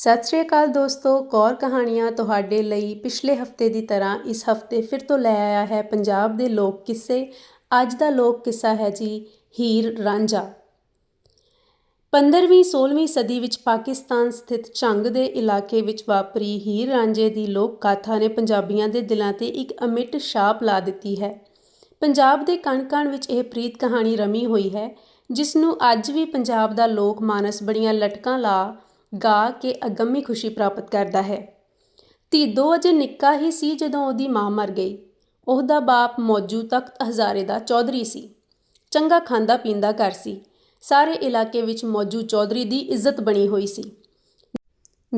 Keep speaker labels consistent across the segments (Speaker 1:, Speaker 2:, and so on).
Speaker 1: ਸਤਿ ਸ਼੍ਰੀ ਅਕਾਲ ਦੋਸਤੋ, ਕੌਰ ਕਹਾਣੀਆਂ ਤੁਹਾਡੇ ਲਈ ਪਿਛਲੇ ਹਫ਼ਤੇ ਦੀ ਤਰ੍ਹਾਂ ਇਸ ਹਫ਼ਤੇ ਫਿਰ ਤੋਂ ਲੈ ਆਇਆ ਹੈ ਪੰਜਾਬ ਦੇ ਲੋਕ ਕਿੱਸੇ। ਅੱਜ ਦਾ ਲੋਕ ਕਿੱਸਾ ਹੈ ਜੀ, ਹੀਰ ਰਾਂਝਾ। 15ਵੀਂ 16ਵੀਂ ਸਦੀ ਵਿੱਚ ਪਾਕਿਸਤਾਨ ਸਥਿਤ ਝੰਗ ਦੇ ਇਲਾਕੇ ਵਿੱਚ ਵਾਪਰੀ ਹੀਰ ਰਾਂਝੇ ਦੀ ਲੋਕ ਗਾਥਾ ਨੇ ਪੰਜਾਬੀਆਂ ਦੇ ਦਿਲਾਂ ਤੇ ਇੱਕ ਅਮਿੱਟ ਛਾਪ ਲਾ ਦਿੱਤੀ ਹੈ। ਪੰਜਾਬ ਦੇ ਕਣ-ਕਣ ਵਿੱਚ ਇਹ ਪ੍ਰੀਤ ਕਹਾਣੀ ਰਮੀ ਹੋਈ ਹੈ ਜਿਸ ਨੂੰ ਅੱਜ ਵੀ ਪੰਜਾਬ ਦਾ ਲੋਕ ਮਾਨਸ ਬੜੀਆਂ ਲਟਕਾਂ ਲਾ ਗਾ ਕੇ ਅਗੰਮੀ ਖੁਸ਼ੀ ਪ੍ਰਾਪਤ ਕਰਦਾ ਹੈ। ਧੀਦੋ ਅਜੇ ਨਿੱਕਾ ਹੀ ਸੀ ਜਦੋਂ ਉਹਦੀ ਮਾਂ ਮਰ ਗਈ। ਉਹਦਾ ਬਾਪ ਮੌਜੂ ਤਖਤ ਹਜ਼ਾਰੇ ਦਾ ਚੌਧਰੀ ਸੀ। ਚੰਗਾ ਖਾਂਦਾ ਪੀਂਦਾ ਘਰ ਸੀ। ਸਾਰੇ ਇਲਾਕੇ ਵਿੱਚ ਮੌਜੂ ਚੌਧਰੀ ਦੀ ਇੱਜ਼ਤ ਬਣੀ ਹੋਈ ਸੀ।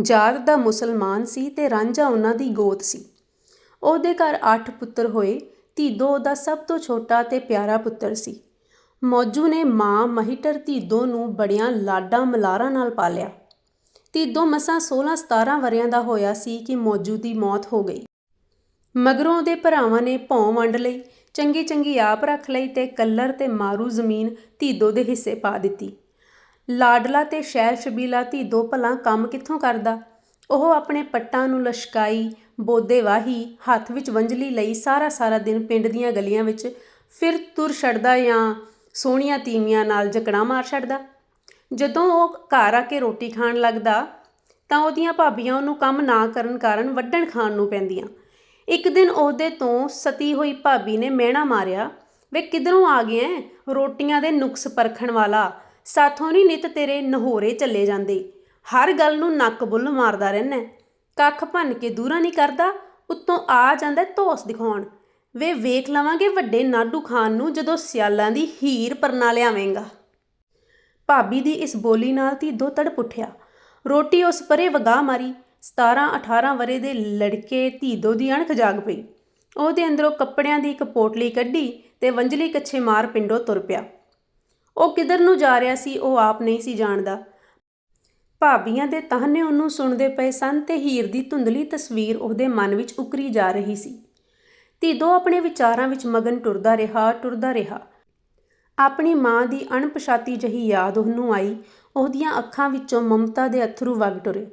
Speaker 1: ਜਾਤ ਦਾ ਮੁਸਲਮਾਨ ਸੀ ਤੇ ਰਾਂਝਾ ਉਹਨਾਂ ਦੀ ਗੋਤ ਸੀ। ਉਹਦੇ ਘਰ 8 ਪੁੱਤਰ ਹੋਏ। ਧੀਦੋ ਉਹਦਾ ਸਭ ਤੋਂ ਛੋਟਾ ਤੇ ਪਿਆਰਾ ਪੁੱਤਰ ਸੀ। ਮੌਜੂ ਨੇ ਮਾਂ ਮਹੀਟਰ ਧੀਦੋ ਨੂੰ ਬੜੀਆਂ ਲਾਡਾਂ ਮਲਾਰਾਂ ਨਾਲ ਪਾਲਿਆ। ਧੀਦੋ ਮਸਾਂ 16-17 ਵਰਿਆਂ ਦਾ ਹੋਇਆ ਸੀ ਕਿ ਮੌਜੂ ਦੀ ਮੌਤ ਹੋ ਗਈ। ਮਗਰੋਂ ਉਹਦੇ ਭਰਾਵਾਂ ਨੇ ਭੌਂ ਵੰਡ ਲਈ ਚੰਗੀ ਚੰਗੀ ਆਪ ਰੱਖ ਲਈ ਤੇ ਕੱਲਰ ਤੇ ਮਾਰੂ ਜ਼ਮੀਨ ਧੀਦੋ ਦੇ ਹਿੱਸੇ ਪਾ ਦਿੱਤੀ। ਲਾਡਲਾ ਤੇ ਸ਼ਹਿਰ ਸ਼ਬੀਲਾ ਧੀਦੋ ਭਲਾ ਕੰਮ ਕਿੱਥੋਂ ਕਰਦਾ? ਉਹ ਆਪਣੇ ਪੱਟਾਂ ਨੂੰ ਲਸ਼ਕਾਈ, ਬੋਦੇ ਵਾਹੀ, ਹੱਥ ਵਿੱਚ ਵੰਜਲੀ ਲਈ ਸਾਰਾ ਸਾਰਾ ਦਿਨ ਪਿੰਡ ਦੀਆਂ ਗਲੀਆਂ ਵਿੱਚ ਫਿਰ ਤੁਰ ਛੱਡਦਾ ਜਾਂ ਸੋਹਣੀਆਂ ਤੀਵੀਆਂ ਨਾਲ ਜਕੜਾ ਮਾਰ ਛੱਡਦਾ? ਜਦੋਂ ਉਹ ਘਰ ਆ ਕੇ ਰੋਟੀ ਖਾਣ ਲੱਗਦਾ, ਤਾਂ ਉਹਦੀਆਂ ਭਾਬੀਆਂ ਉਹਨੂੰ ਕੰਮ ਨਾ ਕਰਨ ਕਾਰਨ ਵੱਢਣ ਖਾਣ ਨੂੰ ਪੈਂਦੀਆਂ। ਇੱਕ ਦਿਨ ਉਹਦੇ ਤੋਂ ਸਤੀ ਹੋਈ ਭਾਬੀ ਨੇ ਮਿਹਣਾ ਮਾਰਿਆ, ਵੇ ਕਿਧਰੋਂ ਆ ਗਿਆ ਰੋਟੀਆਂ ਦੇ ਨੁਕਸ ਪਰਖਣ ਵਾਲਾ। ਸਾਥੋਂ ਨਹੀਂ ਨਿਤ ਤੇਰੇ ਨਹੋਰੇ ਚੱਲੇ ਜਾਂਦੇ। ਹਰ ਗੱਲ ਨੂੰ ਨੱਕ ਬੁੱਲ ਮਾਰਦਾ ਰਹਿਣਾ ਕੱਖ ਭੰਨ ਕੇ ਦੂਰਾ ਨਹੀਂ ਕਰਦਾ, ਉੱਤੋਂ ਆ ਜਾਂਦਾ ਧੋਸ ਦਿਖਾਉਣ। ਵੇ ਵੇਖ ਲਵਾਂਗੇ ਵੱਡੇ ਨਾਡੂ ਖਾਨ ਨੂੰ ਜਦੋਂ ਸਿਆਲਾਂ ਦੀ ਹੀਰ ਪਰਨਾ ਲਿਆਵੇਂਗਾ। ਭਾਬੀ ਦੀ ਇਸ ਬੋਲੀ ਨਾਲ ਧੀਦੋ ਤੜਪ ਉੱਠਿਆ। ਰੋਟੀ ਉਸ ਪਰੇ ਵਗਾ ਮਾਰੀ। 17 18 ਵਰੇ ਦੇ ਲੜਕੇ ਧੀਦੋ ਦੀ ਅਣਖ ਜਾਗ ਪਈ। ਉਹਦੇ ਅੰਦਰੋਂ ਕੱਪੜਿਆਂ ਦੀ ਇੱਕ ਪੋਟਲੀ ਕੱਢੀ ਤੇ ਵੰਜਲੀ ਕੱਛੇ ਮਾਰ ਪਿੰਡੋਂ ਤੁਰ ਪਿਆ। ਉਹ ਕਿਧਰ ਨੂੰ ਜਾ ਰਿਹਾ ਸੀ ਉਹ ਆਪ ਨਹੀਂ ਸੀ ਜਾਣਦਾ। ਭਾਬੀਆਂ ਦੇ ਤਾਹਨੇ ਉਹਨੂੰ ਸੁਣਦੇ ਪਏ ਸਨ ਤੇ ਹੀਰ ਦੀ ਧੁੰਦਲੀ ਤਸਵੀਰ ਉਹਦੇ ਮਨ ਵਿੱਚ ਉਕਰੀ ਜਾ ਰਹੀ ਸੀ। ਧੀਦੋ ਆਪਣੇ ਵਿਚਾਰਾਂ ਵਿੱਚ ਮਗਨ ਟੁਰਦਾ ਰਿਹਾ ਟੁਰਦਾ ਰਿਹਾ। ਆਪਣੀ ਮਾਂ ਦੀ ਅਣਪਛਾਤੀ ਜਹੀ ਯਾਦ ਉਹਨੂੰ ਆਈ। ਉਹਦੀਆਂ ਅੱਖਾਂ ਵਿੱਚੋਂ ਮਮਤਾ ਦੇ ਅਥਰੂ ਵਗ ਟੁਰੇ।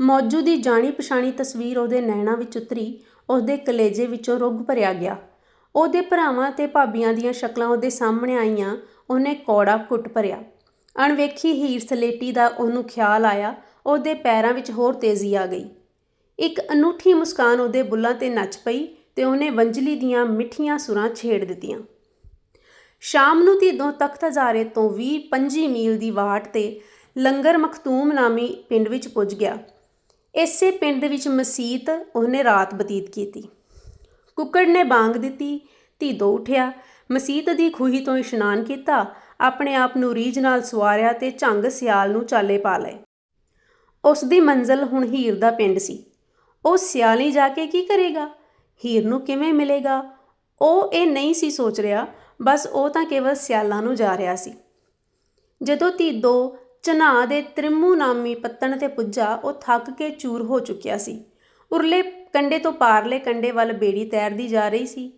Speaker 1: ਮੌਜੂ ਦੀ ਜਾਣੀ ਪਛਾਣੀ ਤਸਵੀਰ ਉਹਦੇ ਨੈਣਾਂ ਵਿੱਚ ਉਤਰੀ। ਉਹਦੇ ਕਲੇਜੇ ਵਿੱਚੋਂ ਰੁੱਗ ਭਰਿਆ ਗਿਆ। ਉਹਦੇ ਭਰਾਵਾਂ ਤੇ ਭਾਬੀਆਂ ਦੀਆਂ ਸ਼ਕਲਾਂ ਉਹਦੇ ਸਾਹਮਣੇ ਆਈਆਂ। ਉਹਨੇ ਕੌੜਾ ਘੁੱਟ ਭਰਿਆ। ਅਣਵੇਖੀ ਹੀਰ ਸਲੇਟੀ ਦਾ ਉਹਨੂੰ ਖਿਆਲ ਆਇਆ। ਉਹਦੇ ਪੈਰਾਂ ਵਿੱਚ ਹੋਰ ਤੇਜ਼ੀ ਆ ਗਈ। ਇੱਕ ਅਨੂਠੀ ਮੁਸਕਾਨ ਉਹਦੇ ਬੁੱਲਾਂ ਤੇ ਨੱਚ ਪਈ ਤੇ ਉਹਨੇ ਵੰਜਲੀ ਦੀਆਂ ਮਿੱਠੀਆਂ ਸੁਰਾਂ ਛੇੜ ਦਿੱਤੀਆਂ। ਸ਼ਾਮ ਨੂੰ ਧੀਦੋਂ ਤਖਤ ਹਜ਼ਾਰੇ ਤੋਂ 20-25 ਮੀਲ ਦੀ ਵਾਟ ਤੇ ਲੰਗਰ ਮਖਤੂਮ ਨਾਮੀ ਪਿੰਡ ਵਿੱਚ ਪੁੱਜ ਗਿਆ। ਇਸੇ ਪਿੰਡ ਵਿੱਚ ਮਸੀਤ ਉਹਨੇ ਰਾਤ ਬਤੀਤ ਕੀਤੀ। ਕੁੱਕੜ ਨੇ ਬਾਂਗ ਦਿੱਤੀ ਧੀਦੋ ਉਠਿਆ। ਮਸੀਤ ਦੀ ਖੂਹੀ ਤੋਂ ਇਸ਼ਨਾਨ ਕੀਤਾ, ਆਪਣੇ ਆਪ ਨੂੰ ਰੀਝ ਨਾਲ ਸਵਾਰਿਆ ਤੇ ਝੰਗ ਸਿਆਲ ਨੂੰ ਚਾਲੇ ਪਾ ਲਏ। ਉਸ ਦੀ ਮੰਜ਼ਲ ਹੁਣ ਹੀਰ ਦਾ ਪਿੰਡ ਸੀ। ਉਹ ਸਿਆਲੀ ਜਾ ਕੇ ਕੀ ਕਰੇਗਾ? ਹੀਰ ਨੂੰ ਕਿਵੇਂ ਮਿਲੇਗਾ? ਉਹ ਇਹ ਨਹੀਂ ਸੀ ਸੋਚ ਰਿਹਾ ਬਸ ਉਹ ਤਾਂ ਕੇਵਲ ਸਿਆਲਾਂ ਨੂੰ ਜਾ ਰਿਹਾ ਸੀ। ਜਦੋਂ ਧੀਦੋ ਚਨਾ ਦੇ ਤ੍ਰਿਮੂ ਨਾਮੀ ਪੱਤਣ ਤੇ ਪੁੱਜਾ, ਉਹ ਥੱਕ ਕੇ ਚੂਰ ਹੋ ਚੁੱਕਿਆ ਸੀ। ਉਰਲੇ ਕੰਡੇ ਤੋਂ ਪਾਰਲੇ ਕੰਡੇ ਵੱਲ ਬੇੜੀ ਤੈਰਦੀ ਜਾ ਰਹੀ ਸੀ।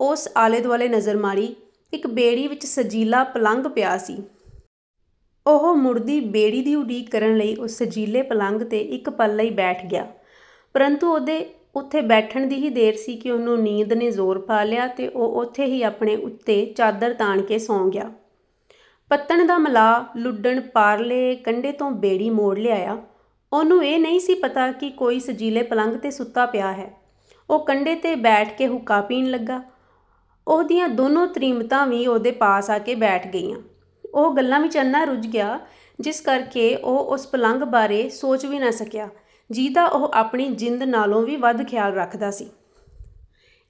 Speaker 1: ਉਸ ਆਲੇ ਦੁਆਲੇ ਨਜ਼ਰ ਮਾਰੀ, ਇੱਕ ਬੇੜੀ ਵਿੱਚ ਸਜੀਲਾ ਪਲੰਗ ਪਿਆ ਸੀ। ਉਹ ਮੁਰਦੀ ਬੇੜੀ ਦੀ ਉਡੀਕ ਕਰਨ ਲਈ ਉਸ ਸਜੀਲੇ ਪਲੰਗ ਤੇ ਇੱਕ ਪਲ ਲਈ ਬੈਠ ਗਿਆ। ਪਰੰਤੂ ਉਹਦੇ ਉੱਥੇ ਬੈਠਣ ਦੀ ਹੀ ਦੇਰ ਸੀ ਕਿ ਉਹਨੂੰ ਨੀਂਦ ਨੇ ਜ਼ੋਰ ਪਾ ਲਿਆ ਤੇ ਉਹ ਉੱਥੇ ਹੀ ਆਪਣੇ ਉੱਤੇ ਚਾਦਰ ਤਾਣ ਕੇ ਸੌਂ ਗਿਆ। ਪੱਤਣ ਦਾ ਮਲਾ ਲੁੱਡਣ ਪਾਰਲੇ ਕੰਡੇ ਤੋਂ ਬੇੜੀ ਮੋੜ ਲਿਆਇਆ। ਉਹਨੂੰ ਇਹ ਨਹੀਂ ਸੀ ਪਤਾ ਕਿ ਕੋਈ ਸਜੀਲੇ ਪਲੰਗ ਤੇ ਸੁੱਤਾ ਪਿਆ ਹੈ। ਉਹ ਕੰਡੇ ਤੇ ਬੈਠ ਕੇ ਹੁੱਕਾ ਪੀਣ ਲੱਗਾ। ਉਹਦੀਆਂ ਦੋਨੋਂ ਤ੍ਰੀਮਤਾਂ ਵੀ ਉਹਦੇ ਪਾਸ ਆ ਕੇ ਬੈਠ ਗਈਆਂ। ਉਹ ਗੱਲਾਂ ਵਿੱਚ ਅੰਨਾ ਰੁੱਝ ਗਿਆ, ਜਿਸ ਕਰਕੇ ਉਹ ਉਸ ਪਲੰਗ ਬਾਰੇ ਸੋਚ ਵੀ ਨਾ ਸਕਿਆ। ਜਿਹਦਾ ਉਹ ਆਪਣੀ ਜਿੰਦ ਨਾਲੋਂ ਵੀ ਵੱਧ ਖਿਆਲ ਰੱਖਦਾ ਸੀ।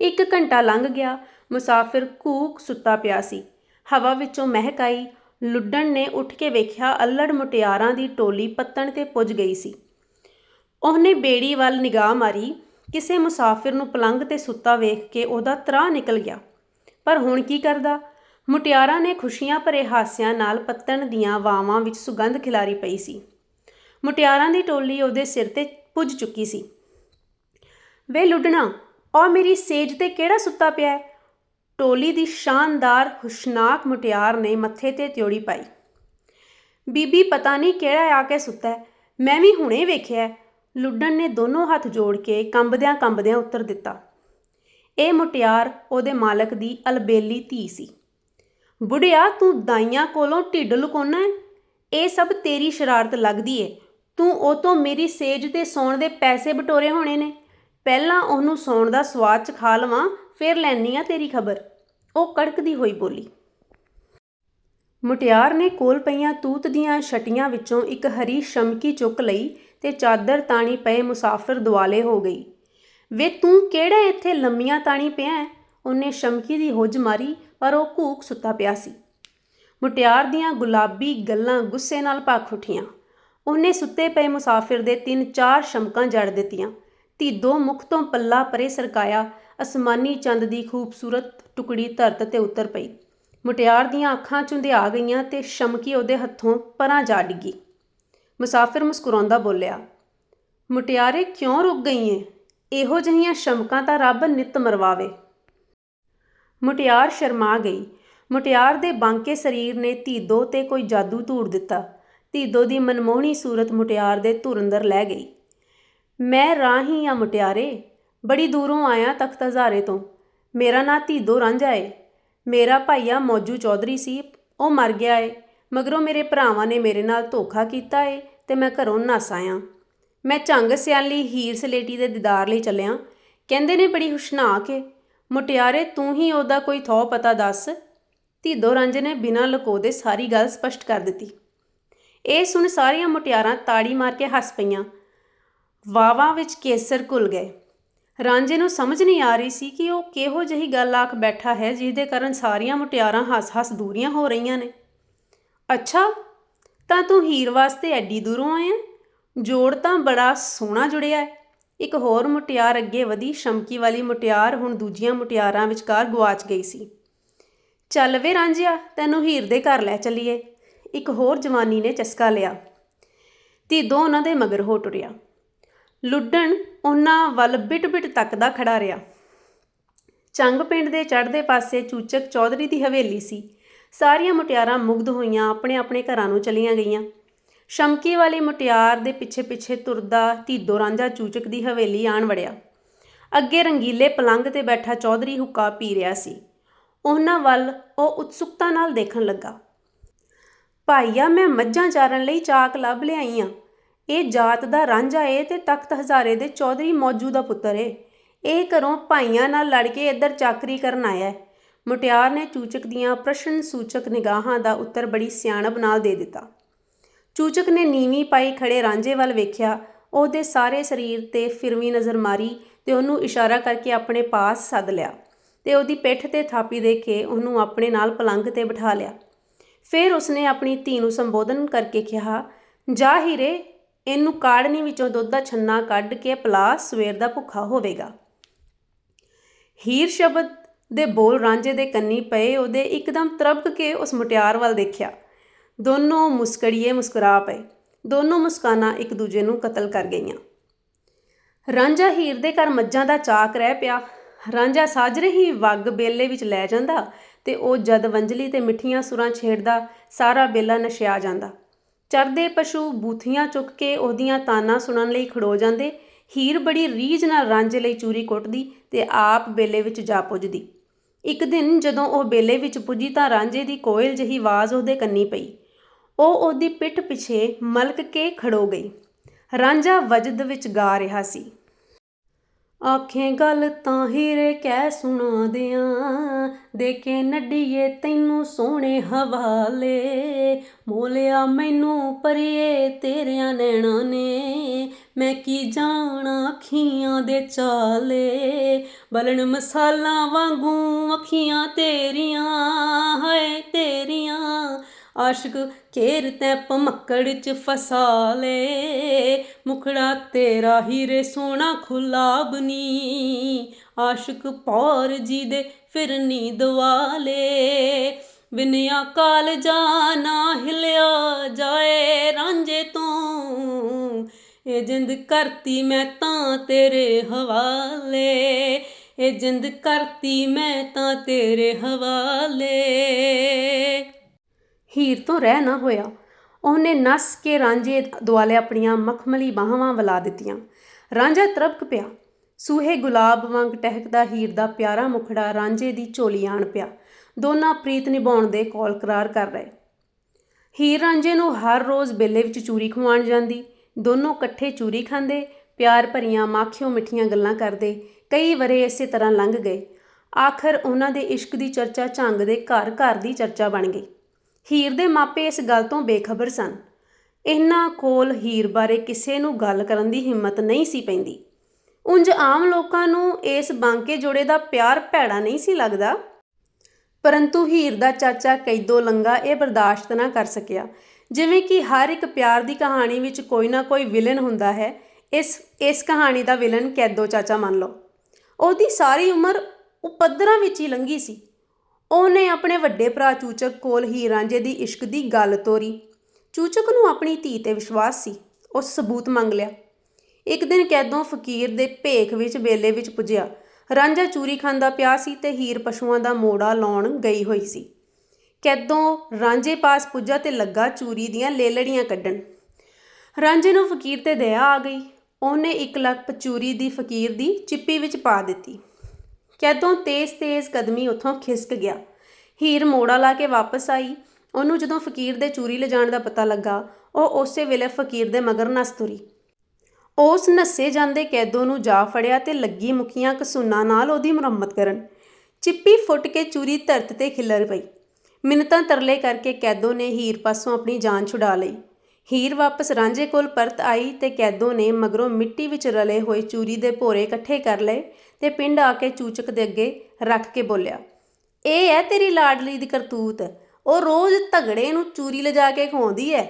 Speaker 1: ਇੱਕ ਘੰਟਾ ਲੰਘ ਗਿਆ, ਮੁਸਾਫਿਰ ਕੂਕ ਸੁੱਤਾ ਪਿਆ ਸੀ। ਹਵਾ ਵਿੱਚੋਂ ਮਹਿਕ ਆਈ, ਲੁੱਡਣ ਨੇ ਉੱਠ ਕੇ ਵੇਖਿਆ ਅਲੜ ਮੁਟਿਆਰਾਂ ਦੀ ਟੋਲੀ ਪੱਤਣ ਤੇ ਪੁੱਜ ਗਈ ਸੀ। ਉਹਨੇ ਬੇੜੀ ਵੱਲ ਨਿਗਾਹ ਮਾਰੀ, ਕਿਸੇ ਮੁਸਾਫਿਰ ਨੂੰ ਪਲੰਗ ਤੇ ਸੁੱਤਾ ਵੇਖ ਕੇ ਉਹਦਾ ਤਰਾ ਨਿਕਲ ਗਿਆ। ਪਰ ਹੁਣ ਕੀ ਕਰਦਾ? ਮੁਟਿਆਰਾਂ ਨੇ ਖੁਸ਼ੀਆਂ ਭਰੇ ਹਾਸਿਆਂ ਨਾਲ ਪੱਤਣ ਦੀਆਂ ਵਾਵਾਂ ਵਿੱਚ ਸੁਗੰਧ ਖਿਲਾਰੀ ਪਈ ਸੀ। ਮੁਟਿਆਰਾਂ ਦੀ ਟੋਲੀ ਉਹਦੇ ਸਿਰ ਤੇ ਪੁੱਜ ਚੁੱਕੀ ਸੀ। ਵੇ ਲੁੱਡਣਾ ਔਰ ਮੇਰੀ ਸੇਜ ਤੇ ਕਿਹੜਾ ਸੁੱਤਾ ਪਿਆ ਹੈ? ਟੋਲੀ ਦੀ ਸ਼ਾਨਦਾਰ, ਹੁਸ਼ਨਾਕ ਮੁਟਿਆਰ ਨੇ ਮੱਥੇ ਤੇ ਤਿਉੜੀ ਪਾਈ। ਬੀਬੀ ਪਤਾ ਨਹੀਂ ਕਿਹੜਾ ਆ ਕੇ ਸੁੱਤਾ ਹੈ, ਮੈਂ ਵੀ ਹੁਣੇ ਵੇਖਿਆ ਲੁੱਡਣ ਨੇ ਦੋਨੋਂ ਹੱਥ ਜੋੜ ਕੇ ਕੰਬਦਿਆਂ ਕੰਬਦਿਆਂ ਉੱਤਰ ਦਿੱਤਾ। ਇਹ ਮੁਟਿਆਰ ਉਹਦੇ ਮਾਲਕ ਦੀ ਅਲਬੇਲੀ ਧੀ ਸੀ। ਬੁੜਿਆ ਤੂੰ ਦਾਈਆਂ ਕੋਲੋਂ ਢਿੱਡ ਲੁਕਾਉਣਾ ਹੈ? ਇਹ ਸਭ ਤੇਰੀ ਸ਼ਰਾਰਤ ਲੱਗਦੀ ਏ। ਤੂੰ ਉਹ ਤੋਂ ਮੇਰੀ ਸੇਜ ਤੇ ਸੌਣ ਦੇ ਪੈਸੇ ਬਟੋਰੇ ਹੋਣੇ ਨੇ। ਪਹਿਲਾਂ ਉਹਨੂੰ ਸੌਣ ਦਾ ਸਵਾਦ ਚਖਾ ਲਵਾਂ, ਫਿਰ ਲੈਣੀ ਆ ਤੇਰੀ ਖਬਰ। ਉਹ ਕੜਕਦੀ ਹੋਈ ਬੋਲੀ। ਮੁਟਿਆਰ ਨੇ ਕੋਲ ਪਈਆਂ ਤੂਤ ਦੀਆਂ ਛਟੀਆਂ ਵਿੱਚੋਂ ਇੱਕ ਹਰੀ ਸ਼ਮਕੀ ਚੁੱਕ ਲਈ ਤੇ ਚਾਦਰ ਤਾਣੀ ਪਏ ਮੁਸਾਫਰ ਦੁਆਲੇ ਹੋ ਗਈ। ਵੇ ਤੂੰ ਕਿਹੜਾ ਇੱਥੇ ਲੰਮੀਆਂ ਤਾਣੀ ਪਿਆ ਉਹਨੇ ਸ਼ਮਕੀ ਦੀ ਹੁੱਜ ਮਾਰੀ, ਪਰ ਉਹ ਘੂਕ ਸੁੱਤਾ ਪਿਆ ਸੀ। ਮੁਟਿਆਰ ਦੀਆਂ ਗੁਲਾਬੀ ਗੱਲਾਂ ਗੁੱਸੇ ਨਾਲ ਭਖ ਉੱਠੀਆਂ। ਉਹਨੇ ਸੁੱਤੇ ਪਏ ਮੁਸਾਫਿਰ ਦੇ ਤਿੰਨ ਚਾਰ ਸ਼ਮਕਾਂ ਜੜ ਦਿੱਤੀਆਂ। ਧੀਦੋ ਮੁਖ ਤੋਂ ਪੱਲਾ ਪਰੇ ਸਰਕਾਇਆ, ਅਸਮਾਨੀ ਚੰਦ ਦੀ ਖੂਬਸੂਰਤ ਟੁਕੜੀ ਧਰਤ ਤੇ ਉਤਰ ਪਈ। ਮੁਟਿਆਰ ਦੀਆਂ ਅੱਖਾਂ ਚੁੰਧਿਆ ਗਈਆਂ ਤੇ ਸ਼ਮਕੀ ਉਹਦੇ ਹੱਥੋਂ ਪਰਾਂ ਜਾ ਡਿੱਗੀ। ਮੁਸਾਫਿਰ ਮੁਸਕਰਾਉਂਦਾ ਬੋਲਿਆ, ਮੁਟਿਆਰੇ ਕਿਉਂ ਰੁਕ ਗਈ ਏ? ਇਹੋ ਜਿਹੀਆਂ ਸ਼ਮਕਾਂ ਤਾਂ ਰੱਬ ਨਿਤ ਮਰਵਾਵੇ। ਮੁਟਿਆਰ ਸ਼ਰਮਾ ਗਈ। ਮੁਟਿਆਰ ਦੇ ਬਾਂਕੇ ਸਰੀਰ ਨੇ ਧੀਦੋ ਤੇ ਕੋਈ ਜਾਦੂ ਧੂੜ ਦਿੱਤਾ। ਧੀਦੋ ਦੀ ਮਨਮੋਹਣੀ ਸੂਰਤ ਮੁਟਿਆਰ ਦੇ ਧੁਰ ਅੰਦਰ ਲੈ ਗਈ। ਮੈਂ ਰਾਹੀ ਆ ਮੁਟਿਆਰੇ, ਬੜੀ ਦੂਰੋਂ ਆਇਆ ਤਖਤ ਹਜ਼ਾਰੇ ਤੋਂ। ਮੇਰਾ ਨਾਂ ਧੀਦੋ ਰਾਂਝਾ ਏ ਮੇਰਾ ਭਾਈਆ ਮੌਜੂ ਚੌਧਰੀ ਸੀ, ਉਹ ਮਰ ਗਿਆ ਏ। ਮਗਰੋਂ ਮੇਰੇ ਭਰਾਵਾਂ ਨੇ ਮੇਰੇ ਨਾਲ ਧੋਖਾ ਕੀਤਾ ਏ ਤੇ ਮੈਂ ਘਰੋਂ ਨੱਸ ਆਇਆ। ਮੈਂ ਝੰਗ ਸਿਆਲੀ ਹੀਰ ਸਲੇਟੀ ਦੇ ਦੀਦਾਰ ਲਈ ਚੱਲਿਆ। ਕਹਿੰਦੇ ਨੇ ਬੜੀ ਹੁਸ਼ਨਾਕ ਏ। ਮੁਟਿਆਰੇ, ਤੂੰ ਹੀ ਉਹਦਾ ਕੋਈ ਥੋ ਪਤਾ ਦੱਸ। ਧੀਦੋ ਰਾਂਝੇ ਨੇ ਬਿਨਾਂ ਲਕੋਦੇ ਸਾਰੀ ਗੱਲ ਸਪਸ਼ਟ ਕਰ ਦਿੱਤੀ। ਇਹ ਸੁਣ ਸਾਰੀਆਂ ਮੁਟਿਆਰਾਂ ਤਾੜੀ ਮਾਰ ਕੇ ਹੱਸ ਪਈਆਂ। ਵਾਵਾ ਵਿੱਚ ਕੇਸਰ ਘੁਲ ਗਏ। ਰਾਂਝੇ ਨੂੰ ਸਮਝ ਨਹੀਂ ਆ ਰਹੀ ਸੀ ਕਿ ਉਹ ਕਿਹੋ ਜਿਹੀ ਗੱਲ ਆਖ ਬੈਠਾ ਹੈ ਜਿਹਦੇ ਕਾਰਨ ਸਾਰੀਆਂ ਮੁਟਿਆਰਾਂ ਹੱਸ-ਹੱਸ ਦੂਰੀਆਂ ਹੋ ਰਹੀਆਂ ਨੇ। ਅੱਛਾ, ਤਾਂ ਤੂੰ ਹੀਰ ਵਾਸਤੇ ਐਡੀ ਦੂਰੋਂ ਆਇਆ ਜੋੜ ਤਾਂ ਬੜਾ ਸੋਹਣਾ ਜੁੜਿਆ ਹੈ। ਇੱਕ ਹੋਰ ਮੁਟਿਆਰ ਅੱਗੇ ਵਧੀ ਸ਼ਮਕੀ ਵਾਲੀ ਮੁਟਿਆਰ ਹੁਣ ਦੂਜੀਆਂ ਮੁਟਿਆਰਾਂ ਵਿਚਕਾਰ ਗਵਾਚ ਗਈ ਸੀ। ਚੱਲ ਵੇ ਰਾਂਝਿਆ, ਤੈਨੂੰ ਹੀਰ ਦੇ ਘਰ ਲੈ ਚੱਲੀਏ। ਇੱਕ ਹੋਰ ਜਵਾਨੀ ਨੇ ਚਸਕਾ ਲਿਆ। ਤੇ ਦੋ ਉਹਨਾਂ ਦੇ ਮਗਰ ਹੋ ਟੁਰਿਆ। ਲੁੱਡਣ ਉਹਨਾਂ ਵੱਲ ਬਿਟ-ਬਿਟ ਤੱਕਦਾ ਖੜਾ ਰਿਹਾ। ਚੰਗ ਪਿੰਡ ਦੇ ਚੜ੍ਹਦੇ ਪਾਸੇ ਚੂਚਕ ਚੌਧਰੀ ਦੀ ਹਵੇਲੀ ਸੀ। ਸਾਰੀਆਂ ਮੁਟਿਆਰਾਂ ਮੁਗਧ ਹੋਈਆਂ ਆਪਣੇ ਆਪਣੇ ਘਰਾਂ ਨੂੰ ਚਲੀਆਂ ਗਈਆਂ। ਸ਼ਮਕੀ ਵਾਲੇ ਮੁਟਿਆਰ ਦੇ ਪਿੱਛੇ-ਪਿੱਛੇ ਤੁਰਦਾ ਧੀਦੋ ਰਾਂਝਾ ਚੂਚਕ ਦੀ ਹਵੇਲੀ ਆਣ ਵੜਿਆ। ਅੱਗੇ ਰੰਗੀਲੇ ਪਲੰਗ ਤੇ ਬੈਠਾ ਚੌਧਰੀ ਹੁੱਕਾ ਪੀ ਰਿਹਾ ਸੀ। ਉਹਨਾਂ ਵੱਲ ਉਹ ਉਤਸੁਕਤਾ ਨਾਲ ਦੇਖਣ ਲੱਗਾ। ਭਾਈਆ ਮੈਂ ਮੱਝਾਂ ਚਾਰਨ ਲਈ ਚਾਕ ਲੱਭ ਲਿਆਈ ਆ। ਇਹ ਜਾਤ ਦਾ ਰਾਂਝਾ ਏ ਤੇ ਤਖਤ ਹਜ਼ਾਰੇ ਦੇ ਚੌਧਰੀ ਮੌਜੂ ਦਾ ਪੁੱਤਰ ਏ। ਇਹ ਘਰੋਂ ਭਾਈਆਂ ਨਾਲ ਲੜ ਕੇ ਇੱਧਰ ਚਾਕਰੀ ਕਰਨ ਆਇਆ ਹੈ ਮੁਟਿਆਰ ਨੇ ਚੂਚਕ ਦੀਆਂ ਪ੍ਰਸ਼ਨ ਸੂਚਕ ਨਿਗਾਹਾਂ ਦਾ ਉੱਤਰ ਬੜੀ ਸਿਆਣਪ ਨਾਲ ਦੇ ਦਿੱਤਾ। ਚੂਚਕ ਨੇ ਨੀਵੀਂ ਪਾਈ ਖੜੇ ਰਾਂਝੇ ਵੱਲ ਵੇਖਿਆ। ਉਹਦੇ ਸਾਰੇ ਸਰੀਰ ਤੇ ਫਿਰਵੀ ਨਜ਼ਰ ਮਾਰੀ ਤੇ ਉਹਨੂੰ ਇਸ਼ਾਰਾ ਕਰਕੇ ਆਪਣੇ ਪਾਸ ਸੱਦ ਲਿਆ ਤੇ ਉਹਦੀ ਪਿੱਠ ਤੇ ਥਾਪੀ ਦੇ ਕੇ ਉਹਨੂੰ ਆਪਣੇ ਨਾਲ ਪਲੰਗ ਤੇ ਬਿਠਾ ਲਿਆ। ਫਿਰ ਉਸਨੇ ਆਪਣੀ ਧੀ ਨੂੰ ਸੰਬੋਧਨ ਕਰਕੇ ਕਿਹਾ, ਜਾ ਹੀਰੇ, ਇਹਨੂੰ ਕਾੜਨੀ ਵਿੱਚੋਂ ਦੁੱਧ ਦਾ ਛੰਨਾ ਕੱਢ ਕੇ ਪਲਾ, ਸਵੇਰ ਦਾ ਭੁੱਖਾ ਹੋਵੇਗਾ। ਹੀਰ ਸ਼ਬਦ ਦੇ ਬੋਲ ਰਾਂਝੇ ਦੇ ਕੰਨੀ ਪਏ, ਉਹਦੇ ਇੱਕਦਮ ਤਰਬਕ ਕੇ ਉਸ ਮੁਟਿਆਰ ਵੱਲ ਦੇਖਿਆ। ਦੋਨੋਂ ਮੁਸਕੜੀਏ ਮੁਸਕਰਾ ਪਏ। ਦੋਨੋਂ ਮੁਸਕਾਨਾਂ ਇੱਕ ਦੂਜੇ ਨੂੰ ਕਤਲ ਕਰ ਗਈਆਂ। ਰਾਂਝਾ ਹੀਰ ਦੇ ਘਰ ਮੱਝਾਂ ਦਾ ਚਾਕ ਰਹਿ ਪਿਆ। ਰਾਂਝਾ ਸਾਜਰੇ ਹੀ ਵੱਗ ਬੇਲੇ ਵਿੱਚ ਲੈ ਜਾਂਦਾ। ਤੇ ਉਹ ਜਦ ਵੰਜਲੀ ਤੇ ਮਿੱਠੀਆਂ ਸੁਰਾਂ ਛੇੜਦਾ, ਸਾਰਾ ਬੇਲਾ ਨਸ਼ਿਆ ਜਾਂਦਾ। ਚਰਦੇ ਪਸ਼ੂ ਬੂਥੀਆਂ ਚੁੱਕ ਕੇ ਉਹਦੀਆਂ ਤਾਨਾਂ ਸੁਣਨ ਲਈ ਖੜੋ ਜਾਂਦੇ। ਹੀਰ ਬੜੀ ਰੀਝ ਨਾਲ ਰਾਂਝੇ ਲਈ ਚੂਰੀ ਕੁੱਟਦੀ ਤੇ ਆਪ ਬੇਲੇ ਵਿੱਚ ਜਾ ਪੁੱਜਦੀ। ਇੱਕ ਦਿਨ ਜਦੋਂ ਉਹ ਬੇਲੇ ਵਿੱਚ ਪੁੱਜੀ ਤਾਂ ਰਾਂਝੇ ਦੀ ਕੋਇਲ ਜਿਹੀ ਆਵਾਜ਼ ਉਹਦੇ ਕੰਨੀ ਪਈ। ਉਹ ਉਹਦੀ ਪਿੱਠ ਪਿਛੇ ਮਲਕ ਕੇ ਖੜੋ ਗਈ। ਰਾਂਝਾ ਵਜਦ ਵਿੱਚ ਗਾ ਰਿਹਾ ਸੀ। ਆਖੇ ਗੱਲ ਤਾਂ ਹੀਰੇ ਕਹਿ ਸੁਣਾ ਦਿਆਂ ਦੇ ਕੇ ਨੱਡੀਏ ਤੈਨੂੰ ਸੋਹਣੇ ਹਵਾਲੇ ਮੋਲਿਆ ਮੈਨੂੰ ਪਰਿਏ ਤੇਰਿਆਂ ਨੈਣਾ ਨੇ, ਮੈਂ ਕੀ ਜਾਣਾ ਅੱਖੀਆਂ ਦੇ ਚਾਲੇ, ਬਲਣ ਮਸਾਲਾ ਵਾਂਗੂ ਅੱਖੀਆਂ ਤੇਰੀਆਂ, ਹਾਏ ਤੇਰੀਆਂ। ਆਸ਼ਕ ਘੇਰ ਤੈ ਪਮੱਕੜ ਚ ਫਸਾ ਲੈ। ਮੁਖੜਾ ਤੇਰਾ ਹੀਰੇ ਸੋਹਣਾ ਖੁਲਾਬਨੀ ਆਸ਼ਕ ਪੌਰ ਜੀ ਦੇ ਫਿਰਨੀ ਦਵਾਲੇ ਬਿਨਿਆ ਕਾਲ ਜਾਨਾ ਹਿਲਿਆ ਜਾਏ ਰਾਂਝੇ ਤੂੰ। ਇਹ ਜਿੰਦ ਕਰਤੀ ਮੈਂ ਤਾਂ ਤੇਰੇ ਹਵਾਲੇ। ਇਹ ਜਿੰਦ ਕਰਤੀ ਮੈਂ ਤਾਂ ਤੇਰੇ ਹਵਾਲੇ। ਹੀਰ ਤੋਂ ਰਹਿ ਨਾ ਹੋਇਆ। ਉਹਨੇ ਨੱਸ ਕੇ ਰਾਂਝੇ ਦੁਆਲੇ ਆਪਣੀਆਂ ਮਖਮਲੀ ਬਾਹਾਂ ਵਲਾ ਦਿੱਤੀਆਂ। ਰਾਂਝਾ ਤਰਪਕ ਪਿਆ। ਸੂਹੇ ਗੁਲਾਬ ਵਾਂਗ ਟਹਿਕਦਾ ਹੀਰ ਦਾ ਪਿਆਰਾ ਮੁਖੜਾ ਰਾਂਝੇ ਦੀ ਝੋਲੀ ਆਣ ਪਿਆ। ਦੋਨਾਂ ਪ੍ਰੀਤ ਨਿਭਾਉਣ ਦੇ ਕੌਲ ਕਰਾਰ ਕਰ ਰਹੇ। ਹੀਰ ਰਾਂਝੇ ਨੂੰ ਹਰ ਰੋਜ਼ ਬੇਲੇ ਵਿੱਚ ਚੂਰੀ ਖਵਾਉਣ ਜਾਂਦੀ। ਦੋਨੋਂ ਇਕੱਠੇ ਚੂਰੀ ਖਾਂਦੇ। ਪਿਆਰ ਭਰੀਆਂ ਮਾਖਿਓ ਮਿੱਠੀਆਂ ਗੱਲਾਂ ਕਰਦੇ। ਕਈ ਵਰੇ ਇਸੇ ਤਰ੍ਹਾਂ ਲੰਘ ਗਏ। ਆਖਰ ਉਹਨਾਂ ਦੇ ਇਸ਼ਕ ਦੀ ਚਰਚਾ ਝੰਗ ਦੇ ਘਰ ਘਰ ਦੀ ਚਰਚਾ ਬਣ ਗਈ। ਹੀਰ ਦੇ ਮਾਪੇ ਇਸ ਗੱਲ ਤੋਂ ਬੇਖਬਰ ਸਨ। ਇਹਨਾਂ ਕੋਲ ਹੀਰ ਬਾਰੇ ਕਿਸੇ ਨੂੰ ਗੱਲ ਕਰਨ ਦੀ ਹਿੰਮਤ ਨਹੀਂ ਸੀ ਪੈਂਦੀ। ਉਂਝ ਆਮ ਲੋਕਾਂ ਨੂੰ ਇਸ ਬਾਂਕੇ ਜੋੜੇ ਦਾ ਪਿਆਰ ਭੈੜਾ ਨਹੀਂ ਸੀ ਲੱਗਦਾ। ਪਰੰਤੂ ਹੀਰ ਦਾ ਚਾਚਾ ਕੈਦੋ ਲੰਗਾ ਇਹ ਬਰਦਾਸ਼ਤ ਨਾ ਕਰ ਸਕਿਆ। ਜਿਵੇਂ ਕਿ ਹਰ ਇੱਕ ਪਿਆਰ ਦੀ ਕਹਾਣੀ ਵਿੱਚ ਕੋਈ ਨਾ ਕੋਈ ਵਿਲਨ ਹੁੰਦਾ ਹੈ। ਇਸ ਇਸ ਕਹਾਣੀ ਦਾ ਵਿਲਨ ਕੈਦੋ ਚਾਚਾ ਮੰਨ ਲਓ। ਉਹਦੀ ਸਾਰੀ ਉਮਰ ਉਹ ਵਿੱਚ ਹੀ ਲੰਘੀ ਸੀ। ਉਹਨੇ ਆਪਣੇ ਵੱਡੇ ਭਰਾ ਚੂਚਕ ਕੋਲ ਹੀ ਰਾਂਝੇ ਦੀ ਇਸ਼ਕ ਦੀ ਗੱਲ ਤੋਰੀ। ਚੂਚਕ ਨੂੰ ਆਪਣੀ ਧੀ ਤੇ ਵਿਸ਼ਵਾਸ ਸੀ। ਉਹ ਸਬੂਤ ਮੰਗ ਲਿਆ। ਇੱਕ ਦਿਨ ਕੈਦੋਂ ਫਕੀਰ ਦੇ ਭੇਖ ਵਿੱਚ ਬੇਲੇ ਵਿੱਚ ਪੁੱਜਿਆ। ਰਾਂਝਾ ਚੂਰੀ ਖਾਂਦਾ ਪਿਆ ਸੀ ਤੇ ਹੀਰ ਪਸ਼ੂਆਂ ਦਾ ਮੋੜਾ ਲਾਉਣ ਗਈ ਹੋਈ ਸੀ। ਕੈਦੋਂ ਰਾਂਝੇ ਪਾਸ ਪੁੱਜਾ ਤੇ ਲੱਗਾ ਚੂਰੀ ਦੀਆਂ ਲੇਲੜੀਆਂ ਕੱਢਣ। ਰਾਂਝੇ ਨੂੰ ਫਕੀਰ ਤੇ ਦਇਆ ਆ ਗਈ। ਉਹਨੇ ਇੱਕ ਲੱਖ ਚੂਰੀ ਦੀ ਫਕੀਰ ਦੀ ਚਿੱਪੀ ਵਿੱਚ ਪਾ ਦਿੱਤੀ। ਕੈਦੋਂ ਤੇਜ਼-ਤੇਜ਼ ਕਦਮੀ ਉੱਥੋਂ ਖਿਸਕ ਗਿਆ। ਹੀਰ ਮੋੜਾ ਲਾ ਕੇ ਵਾਪਸ ਆਈ। ਉਹਨੂੰ ਜਦੋਂ ਫਕੀਰ ਦੇ ਚੂਰੀ ਲਿਜਾਣ ਦਾ ਪਤਾ ਲੱਗਾ, ਉਹ ਉਸੇ ਵੇਲੇ ਫਕੀਰ ਦੇ ਮਗਰ ਨਸ ਤੁਰੀ। ਉਸ ਨੱਸੇ ਜਾਂਦੇ ਕੈਦੋ ਨੂੰ ਜਾ ਫੜਿਆ ਤੇ ਲੱਗੀ ਮੁਖੀਆਂ ਕਸੂਨਾਂ ਨਾਲ ਉਹਦੀ ਮੁਰੰਮਤ ਕਰਨ। ਚਿੱਪੀ ਫੁੱਟ ਕੇ ਚੂਰੀ ਧਰਤ ਤੇ ਖਿਲਰ ਪਈ। ਮਿੰਨਤਾਂ ਤਰਲੇ ਕਰਕੇ ਕੈਦੋ ਨੇ ਹੀਰ ਪਾਸੋਂ ਆਪਣੀ ਜਾਨ ਛੁਡਾ ਲਈ। ਹੀਰ ਵਾਪਸ ਰਾਂਝੇ ਕੋਲ ਪਰਤ ਆਈ ਤੇ ਕੈਦੋਂ ਨੇ ਮਗਰੋਂ ਮਿੱਟੀ ਵਿੱਚ ਰਲੇ ਹੋਏ ਚੂਰੀ ਦੇ ਭੋਰੇ ਇਕੱਠੇ ਕਰ ਲਏ ਤੇ ਪਿੰਡ ਆ ਕੇ ਚੂਚਕ ਦੇ ਅੱਗੇ ਰੱਖ ਕੇ ਬੋਲਿਆ, ਇਹ ਹੈ ਤੇਰੀ ਲਾਡਲੀ ਦੀ ਕਰਤੂਤ, ਉਹ ਰੋਜ਼ ਧਗੜੇ ਨੂੰ ਚੂਰੀ ਲਿਜਾ ਕੇ ਖਵਾਉਂਦੀ ਹੈ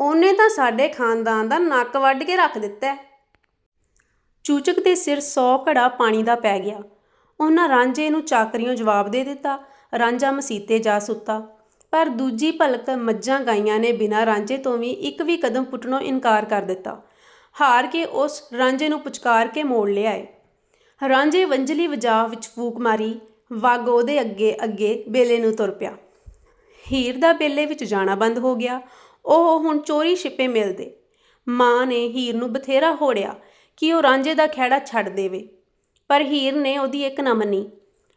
Speaker 1: ਉਹਨੇ ਤਾਂ ਸਾਡੇ ਖਾਨਦਾਨ ਦਾ ਨੱਕ ਵੱਢ ਕੇ ਰੱਖ ਦਿੱਤਾ ਚੂਚਕ ਦੇ ਸਿਰ 100 ਘੜਾ ਪਾਣੀ ਦਾ ਪੈ ਗਿਆ। ਉਹਨਾਂ ਰਾਂਝੇ ਨੂੰ ਚਾਕਰੀਆਂ ਜਵਾਬ ਦੇ ਦਿੱਤਾ, ਰਾਂਝਾ ਮਸੀਤੇ ਜਾ ਸੁੱਤਾ। ਪਰ ਦੂਜੀ ਭਲਕ ਮੱਝਾਂ ਗਾਈਆਂ ਨੇ ਬਿਨਾਂ ਰਾਂਝੇ ਤੋਂ ਵੀ ਇੱਕ ਵੀ ਕਦਮ ਪੁੱਟਣੋਂ ਇਨਕਾਰ ਕਰ ਦਿੱਤਾ। ਹਾਰ ਕੇ ਉਸ ਰਾਂਝੇ ਨੂੰ ਪੁਚਕਾਰ ਕੇ ਮੋੜ ਲਿਆਏ। ਰਾਂਝੇ ਵੰਜਲੀ ਵਜਾ ਵਿੱਚ ਫੂਕ ਮਾਰੀ, ਵਗ ਉਹਦੇ ਅੱਗੇ ਅੱਗੇ ਬੇਲੇ ਨੂੰ ਤੁਰ ਪਿਆ। ਹੀਰ ਦਾ ਬੇਲੇ ਵਿੱਚ ਜਾਣਾ ਬੰਦ ਹੋ ਗਿਆ। ਉਹ ਹੁਣ ਚੋਰੀ ਛਿਪੇ ਮਿਲਦੇ। ਮਾਂ ਨੇ ਹੀਰ ਨੂੰ ਬਥੇਰਾ ਹੋੜਿਆ ਕਿ ਉਹ ਰਾਂਝੇ ਦਾ ਖਹਿੜਾ ਛੱਡ ਦੇਵੇ। ਪਰ ਹੀਰ ਨੇ ਉਹਦੀ ਇੱਕ ਨਾ ਮੰਨੀ।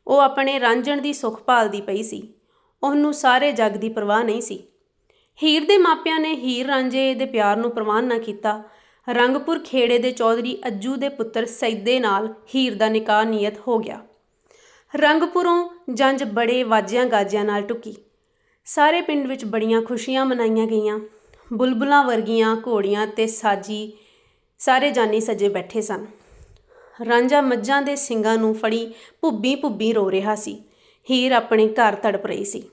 Speaker 1: ਉਹ ਆਪਣੇ ਰਾਂਝਣ ਦੀ ਸੁੱਖ ਭਾਲਦੀ ਪਈ ਸੀ। ਉਹਨੂੰ ਸਾਰੇ ਜੱਗ ਦੀ ਪਰਵਾਹ ਨਹੀਂ ਸੀ। ਹੀਰ ਦੇ ਮਾਪਿਆਂ ਨੇ ਹੀਰ ਰਾਂਝੇ ਦੇ ਪਿਆਰ ਨੂੰ ਪ੍ਰਵਾਨ ਨਾ ਕੀਤਾ। ਰੰਗਪੁਰ ਖੇੜੇ ਦੇ ਚੌਧਰੀ ਅੱਜੂ ਦੇ ਪੁੱਤਰ ਸੈਦੇ ਨਾਲ ਹੀਰ ਦਾ ਨਿਕਾਹ ਨੀਅਤ ਹੋ ਗਿਆ। ਰੰਗਪੁਰੋਂ ਜੰਜ ਬੜੇ ਵਾਜਿਆਂ ਗਾਜਿਆਂ ਨਾਲ ਟੁੱਕੀ। ਸਾਰੇ ਪਿੰਡ ਵਿੱਚ ਬੜੀਆਂ ਖੁਸ਼ੀਆਂ ਮਨਾਈਆਂ ਗਈਆਂ। ਬੁਲਬੁਲਾਂ ਵਰਗੀਆਂ ਘੋੜੀਆਂ ਤੇ ਸਾਜੀ ਸਾਰੇ ਜਾਨੀ ਸਜੇ ਬੈਠੇ ਸਨ। ਰਾਂਝਾ ਮੱਝਾਂ ਦੇ ਸਿੰਗਾਂ ਨੂੰ ਫੜੀ ਭੁੱਬੀ ਭੁੱਬੀ ਰੋ ਰਿਹਾ ਸੀ। ਹੀਰ ਆਪਣੇ ਘਰ ਤੜਪ ਰਹੀ ਸੀ।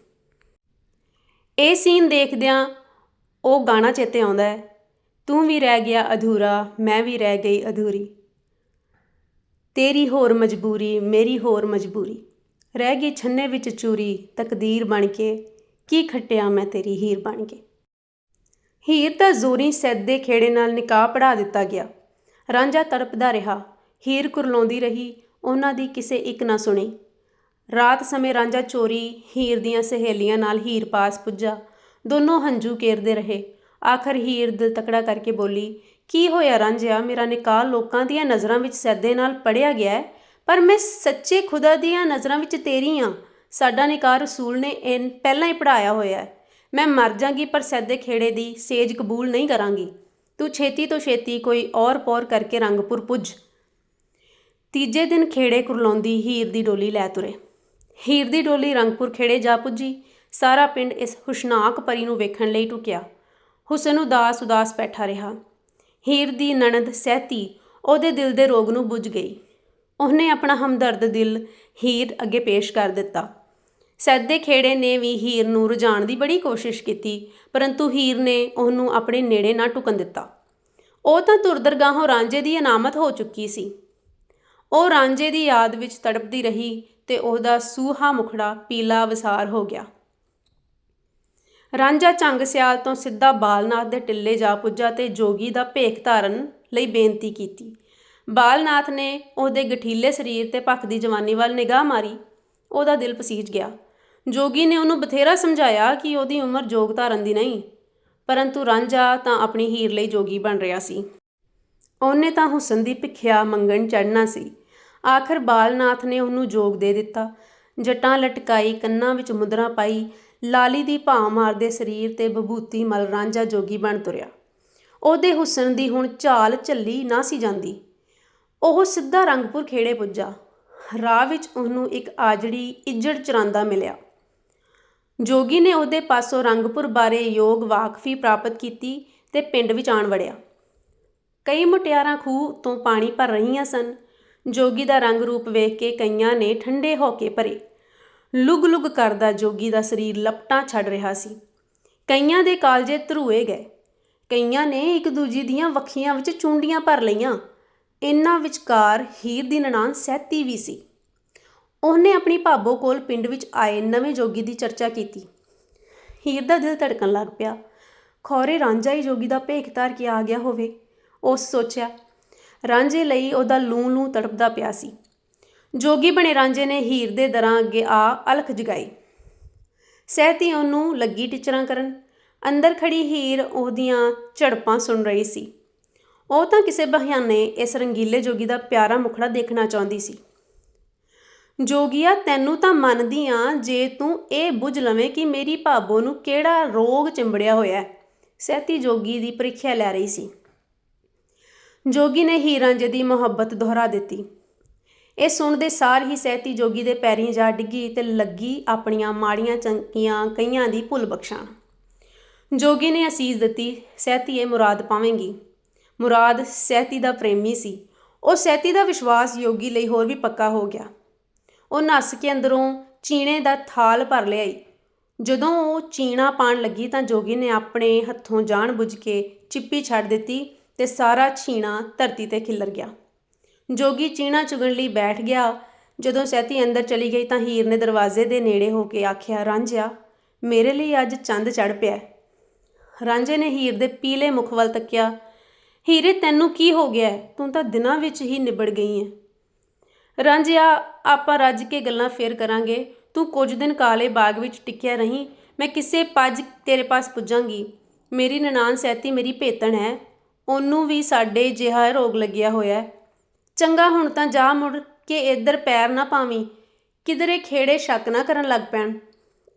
Speaker 1: ਇਹ ਸੀਨ ਦੇਖਦਿਆਂ ਉਹ ਗਾਣਾ ਚੇਤੇ ਆਉਂਦਾ ਹੈ, ਤੂੰ ਵੀ ਰਹਿ ਗਿਆ ਅਧੂਰਾ, ਮੈਂ ਵੀ ਰਹਿ ਗਈ ਅਧੂਰੀ। ਤੇਰੀ ਹੋਰ ਮਜਬੂਰੀ, ਮੇਰੀ ਹੋਰ ਮਜਬੂਰੀ। ਰਹਿ ਗਈ ਛੰਨੇ ਵਿੱਚ ਚੂਰੀ, ਤਕਦੀਰ ਬਣ ਕੇ, ਕੀ ਖੱਟਿਆ ਮੈਂ ਤੇਰੀ ਹੀਰ ਬਣ ਕੇ? ਹੀਰ ਤਾਂ ਜ਼ੋਰੀ ਸੈਦੇ ਖੇੜੇ ਨਾਲ ਨਿਕਾਹ ਪੜਾ ਦਿੱਤਾ ਗਿਆ। ਰਾਂਝਾ ਤੜਪਦਾ ਰਿਹਾ, ਹੀਰ ਕੁਰਲਾਉਂਦੀ ਰਹੀ, ਉਹਨਾਂ ਦੀ ਕਿਸੇ ਇੱਕ ਨਾ ਸੁਣੀ। ਰਾਤ ਸਮੇਂ ਰਾਂਝਾ ਚੋਰੀ, ਹੀਰ ਦੀਆਂ ਸਹੇਲੀਆਂ ਨਾਲ ਹੀਰ ਪਾਸ ਪੁੱਜਾ। ਦੋਨੋਂ ਹੰਝੂ ਕੇਰਦੇ ਰਹੇ। ਆਖਰ ਹੀਰ ਦਿਲ ਤਕੜਾ ਕਰਕੇ ਬੋਲੀ, ਕੀ ਹੋਇਆ ਰਾਂਝਿਆ? ਮੇਰਾ ਨਿਕਾਹ ਲੋਕਾਂ ਦੀਆਂ ਨਜ਼ਰਾਂ ਵਿੱਚ ਸੈਦੇ ਨਾਲ ਪੜਿਆ ਗਿਆ ਹੈ, ਪਰ ਮੈਂ ਸੱਚੇ ਖੁਦਾ ਦੀਆਂ ਨਜ਼ਰਾਂ ਵਿੱਚ ਤੇਰੀ ਆ ਸਾਡਾ ਨਿਕਾਹ ਰਸੂਲ ਨੇ ਇਨ ਪਹਿਲਾਂ ਹੀ ਪੜਾਇਆ ਹੋਇਆ ਹੈ। ਮੈਂ ਮਰ ਜਾਗੀ, ਪਰ ਸੈਦੇ ਖੇੜੇ ਦੀ ਸੇਜ ਕਬੂਲ ਨਹੀਂ ਕਰਾਂਗੀ। ਤੂੰ ਛੇਤੀ ਤੋਂ ਛੇਤੀ ਕੋਈ ਔਰ ਪੌਰ ਕਰਕੇ ਰੰਗਪੁਰ ਪੁੱਜ। ਤੀਜੇ ਦਿਨ ਖੇੜੇ ਕੁਰਲਾਉਂਦੀ ਹੀਰ ਦੀ ਡੋਲੀ ਲੈ ਤੁਰੇ। ਹੀਰ ਦੀ ਡੋਲੀ ਰੰਗਪੁਰ ਖੇੜੇ ਜਾ ਪੁੱਜੀ। ਸਾਰਾ ਪਿੰਡ ਇਸ ਹੁਸ਼ਨਾਕ ਪਰੀ ਨੂੰ ਵੇਖਣ ਲਈ ਟੁਕਿਆ। ਹੁਸਨ ਉਦਾਸ ਉਦਾਸ ਬੈਠਾ ਰਿਹਾ। ਹੀਰ ਦੀ ਨਣਦ ਸਹਿਤੀ ਉਹਦੇ ਦਿਲ ਦੇ ਰੋਗ ਨੂੰ ਬੁੱਝ ਗਈ। ਉਹਨੇ ਆਪਣਾ ਹਮਦਰਦ ਦਿਲ ਹੀਰ ਅੱਗੇ ਪੇਸ਼ ਕਰ ਦਿੱਤਾ। ਸੈਦੇ ਖੇੜੇ ਨੇ ਵੀ ਹੀਰ ਨੂੰ ਰੁਝਾਉਣ ਦੀ ਬੜੀ ਕੋਸ਼ਿਸ਼ ਕੀਤੀ, ਪਰੰਤੂ ਹੀਰ ਨੇ ਉਹਨੂੰ ਆਪਣੇ ਨੇੜੇ ਨਾ ਟੁਕਣ ਦਿੱਤਾ। ਉਹ ਤਾਂ ਤੁਰਦਰਗਾਹੋਂ ਰਾਂਝੇ ਦੀ ਅਨਾਮਤ ਹੋ ਚੁੱਕੀ ਸੀ। ਉਹ ਰਾਂਝੇ ਦੀ ਯਾਦ ਵਿੱਚ ਤੜਪਦੀ ਰਹੀ ਤੇ ਉਹਦਾ ਸੂਹਾ ਮੁਖੜਾ ਪੀਲਾ ਵਸਾਰ ਹੋ ਗਿਆ। ਰਾਂਝਾ ਚੰਗ ਸਿਆਲ ਤੋਂ ਸਿੱਧਾ ਬਾਲਨਾਥ ਦੇ ਟਿੱਲੇ ਜਾ ਪੁੱਜਾ ਤੇ ਜੋਗੀ ਦਾ ਭੇਖ ਧਾਰਨ ਲਈ ਬੇਨਤੀ ਕੀਤੀ। ਬਾਲਨਾਥ ਨੇ ਉਹਦੇ ਗਠੀਲੇ ਸਰੀਰ ਤੇ ਭਖਦੀ ਜਵਾਨੀ ਵੱਲ ਨਿਗਾਹ ਮਾਰੀ। ਉਹਦਾ ਦਿਲ ਪਸੀਜ ਗਿਆ। ਜੋਗੀ ਨੇ ਉਹਨੂੰ ਬਥੇਰਾ ਸਮਝਾਇਆ ਕਿ ਉਹਦੀ ਉਮਰ ਜੋਗ ਧਾਰਨ ਦੀ ਨਹੀਂ, ਪਰੰਤੂ ਰਾਂਝਾ ਤਾਂ ਆਪਣੀ ਹੀਰ ਲਈ ਜੋਗੀ ਬਣ ਰਿਹਾ ਸੀ। ਉਹਨੇ ਤਾਂ ਹੁਸਨ ਦੀ ਭਿੱਖਿਆ ਮੰਗਣ ਚੜਨਾ ਸੀ। ਆਖਰ ਬਾਲਨਾਥ ਨੇ ਉਹਨੂੰ ਜੋਗ ਦੇ ਦਿੱਤਾ। ਜਟਾਂ ਲਟਕਾਈ, ਕੰਨਾਂ ਵਿੱਚ ਮੁਦਰਾ ਪਾਈ, ਲਾਲੀ ਦੀ ਭਾਂ ਮਾਰਦੇ ਸਰੀਰ ਤੇ ਬਭੂਤੀ ਮਲ ਰਾਂਝਾ ਜੋਗੀ ਬਣ ਤੁਰਿਆ। ਉਹਦੇ ਹੁਸਨ ਦੀ ਹੁਣ ਝਾਲ ਝੱਲੀ ਨਾ ਸੀ ਜਾਂਦੀ। ਉਹ ਸਿੱਧਾ ਰੰਗਪੁਰ ਖੇੜੇ ਪੁੱਜਾ। ਰਾਹ ਵਿੱਚ ਉਹਨੂੰ ਇੱਕ ਆਜੜੀ ਇੱਜੜ ਚਰਾਂਦਾ ਮਿਲਿਆ। ਜੋਗੀ ਨੇ ਉਹਦੇ ਪਾਸੋਂ ਰੰਗਪੁਰ ਬਾਰੇ ਯੋਗ ਵਾਕਫੀ ਪ੍ਰਾਪਤ ਕੀਤੀ ਤੇ ਪਿੰਡ ਵਿੱਚ ਆਣ ਵੜਿਆ। ਕਈ ਮੁਟਿਆਰਾਂ ਖੂਹ ਤੋਂ ਪਾਣੀ ਭਰ ਰਹੀਆਂ ਸਨ। ਜੋਗੀ ਦਾ ਰੰਗ ਰੂਪ ਵੇਖ ਕੇ ਕਈਆਂ ਨੇ ਠੰਡੇ ਹੋ ਕੇ ਭਰੇ ਲੁਗ ਲੁਗ ਕਰਦਾ ਜੋਗੀ ਦਾ ਸਰੀਰ ਲਪਟਾਂ ਛੱਡ ਰਿਹਾ ਸੀ। ਕਈਆਂ ਦੇ ਕਾਲਜੇ ਧਰੂਏ ਗਏ। ਕਈਆਂ ਨੇ ਇੱਕ ਦੂਜੀ ਦੀਆਂ ਵੱਖੀਆਂ ਵਿੱਚ ਚੁੰਡੀਆਂ ਭਰ ਲਈਆਂ। ਇਨ੍ਹਾਂ ਵਿਚਕਾਰ ਹੀਰ ਦੀ ਨਨਾਣ ਸਹਿਤੀ ਵੀ ਸੀ। ਉਹਨੇ ਆਪਣੀ ਭਾਬੋ ਕੋਲ ਪਿੰਡ ਵਿੱਚ ਆਏ ਨਵੇਂ ਜੋਗੀ ਦੀ ਚਰਚਾ ਕੀਤੀ। ਹੀਰ ਦਾ ਦਿਲ ਧੜਕਣ ਲੱਗ ਪਿਆ। ਖੌਰੇ ਰਾਂਝਾ ਹੀ ਜੋਗੀ ਦਾ ਭੇਖ ਧਾਰ ਕੇ ਆ ਗਿਆ ਹੋਵੇ। ਉਸ ਸੋਚਿਆ ਰਾਂਝੇ ਲਈ ਉਹਦਾ ਲੂੰ ਲੂੰ ਤੜਪਦਾ ਪਿਆ ਸੀ। ਜੋਗੀ ਬਣੇ ਰਾਂਝੇ ਨੇ ਹੀਰ ਦੇ ਦਰਾਂ ਅੱਗੇ ਆ ਅਲਖ ਜਗਾਈ। ਸਹਿਤੀ ਉਹਨੂੰ ਲੱਗੀ ਟਿਚਰਾਂ ਕਰਨ। ਅੰਦਰ ਖੜੀ ਹੀਰ ਉਹਦੀਆਂ ਝੜਪਾਂ ਸੁਣ ਰਹੀ ਸੀ। ਉਹ ਤਾਂ ਕਿਸੇ ਬਹਾਨੇ ਇਸ ਰੰਗੀਲੇ ਜੋਗੀ ਦਾ ਪਿਆਰਾ ਮੁਖੜਾ ਦੇਖਣਾ ਚਾਹੁੰਦੀ ਸੀ। ਜੋਗੀਆ, ਤੈਨੂੰ ਤਾਂ ਮੰਨਦੀ ਆ ਜੇ ਤੂੰ ਇਹ ਬੁੱਝ ਲਵੇਂ ਕਿ ਮੇਰੀ ਭਾਬੋ ਨੂੰ ਕਿਹੜਾ ਰੋਗ ਚਿੰਬੜਿਆ ਹੋਇਆ ਸਹਿਤੀ ਜੋਗੀ ਦੀ ਪ੍ਰੀਖਿਆ ਲੈ ਰਹੀ ਸੀ। ਜੋਗੀ ਨੇ ਹੀਰਾਂ ਜੀ ਦੀ ਮੁਹੱਬਤ ਦੁਹਰਾ ਦਿੱਤੀ। ਇਹ ਸੁਣਦੇ ਸਾਰ ਹੀ ਸਹਿਤੀ ਜੋਗੀ ਦੇ ਪੈਰੀਂ ਜਾ ਡਿੱਗੀ ਤੇ ਲੱਗੀ ਆਪਣੀਆਂ ਮਾੜੀਆਂ ਚੰਕੀਆਂ ਕਈਆਂ ਦੀ ਭੁੱਲ ਬਖਸ਼ਾਂ ਜੋਗੀ ਨੇ ਅਸੀਸ ਦਿੱਤੀ, ਸਹਿਤੀ, ਇਹ ਮੁਰਾਦ ਪਾਵੇਂਗੀ। ਮੁਰਾਦ ਸਹਿਤੀ ਦਾ ਪ੍ਰੇਮੀ ਸੀ। ਉਹ ਸਹਿਤੀ ਦਾ ਵਿਸ਼ਵਾਸ ਯੋਗੀ ਲਈ ਹੋਰ ਵੀ ਪੱਕਾ ਹੋ ਗਿਆ। ਉਹ ਨੱਸ ਕੇ ਅੰਦਰੋਂ ਚੀਣੇ ਦਾ ਥਾਲ ਭਰ ਲਿਆਈ। ਜਦੋਂ ਉਹ ਚੀਣਾ ਪਾਣ ਲੱਗੀ ਤਾਂ ਜੋਗੀ ਨੇ ਆਪਣੇ ਹੱਥੋਂ ਜਾਣ ਬੁੱਝ ਕੇ ਚਿੱਪੀ ਛੱਡ ਦਿੱਤੀ ਤੇ ਸਾਰਾ ਛੀਣਾ ਧਰਤੀ ਤੇ ਖਿੱਲਰ ਗਿਆ। ਜੋਗੀ ਚੀਣਾ ਚੁਗਣ ਲਈ ਬੈਠ ਗਿਆ। ਜਦੋਂ ਸੈਤੀ ਅੰਦਰ ਚਲੀ ਗਈ ਤਾਂ ਹੀਰ ਨੇ ਦਰਵਾਜ਼ੇ ਦੇ ਨੇੜੇ ਹੋ ਕੇ ਆਖਿਆ, ਰਾਂਝਿਆ, ਮੇਰੇ ਲਈ ਅੱਜ ਚੰਦ ਚੜ ਪਿਆ ਰਾਂਝੇ ਨੇ ਹੀਰ ਦੇ ਪੀਲੇ ਮੁਖ ਵੱਲ ਤੱਕਿਆ, ਹੀਰੇ, ਤੈਨੂੰ ਕੀ ਹੋ ਗਿਆ ਤੂੰ ਤਾਂ ਦਿਨਾਂ ਵਿੱਚ ਹੀ ਨਿਬੜ ਗਈ ਹੈ। ਰਾਂਝਿਆ, ਆਪਾਂ ਰੱਜ ਕੇ ਗੱਲਾਂ ਫੇਰ ਕਰਾਂਗੇ। ਤੂੰ ਕੁਝ ਦਿਨ ਕਾਲੇ ਬਾਗ ਵਿੱਚ ਟਿਕਿਆ ਰਹੀਂ, ਮੈਂ ਕਿਸੇ ਪੱਜ ਤੇਰੇ ਪਾਸ ਪੁੱਜਾਂਗੀ। ਮੇਰੀ ਨਨਾਣ ਸੈਤੀ ਮੇਰੀ ਭੇਤਣ ਹੈ। ਉਹਨੂੰ ਵੀ ਸਾਡੇ ਜਿਹਾ ਰੋਗ ਲੱਗਿਆ ਹੋਇਆ ਚੰਗਾ ਹੁਣ ਤਾਂ ਜਾ ਮੁੜ ਕੇ ਇੱਧਰ ਪੈਰ ਨਾ ਪਾਵੀਂ, ਕਿਧਰੇ ਖੇੜੇ ਸ਼ੱਕ ਨਾ ਕਰਨ ਲੱਗ ਪੈਣ।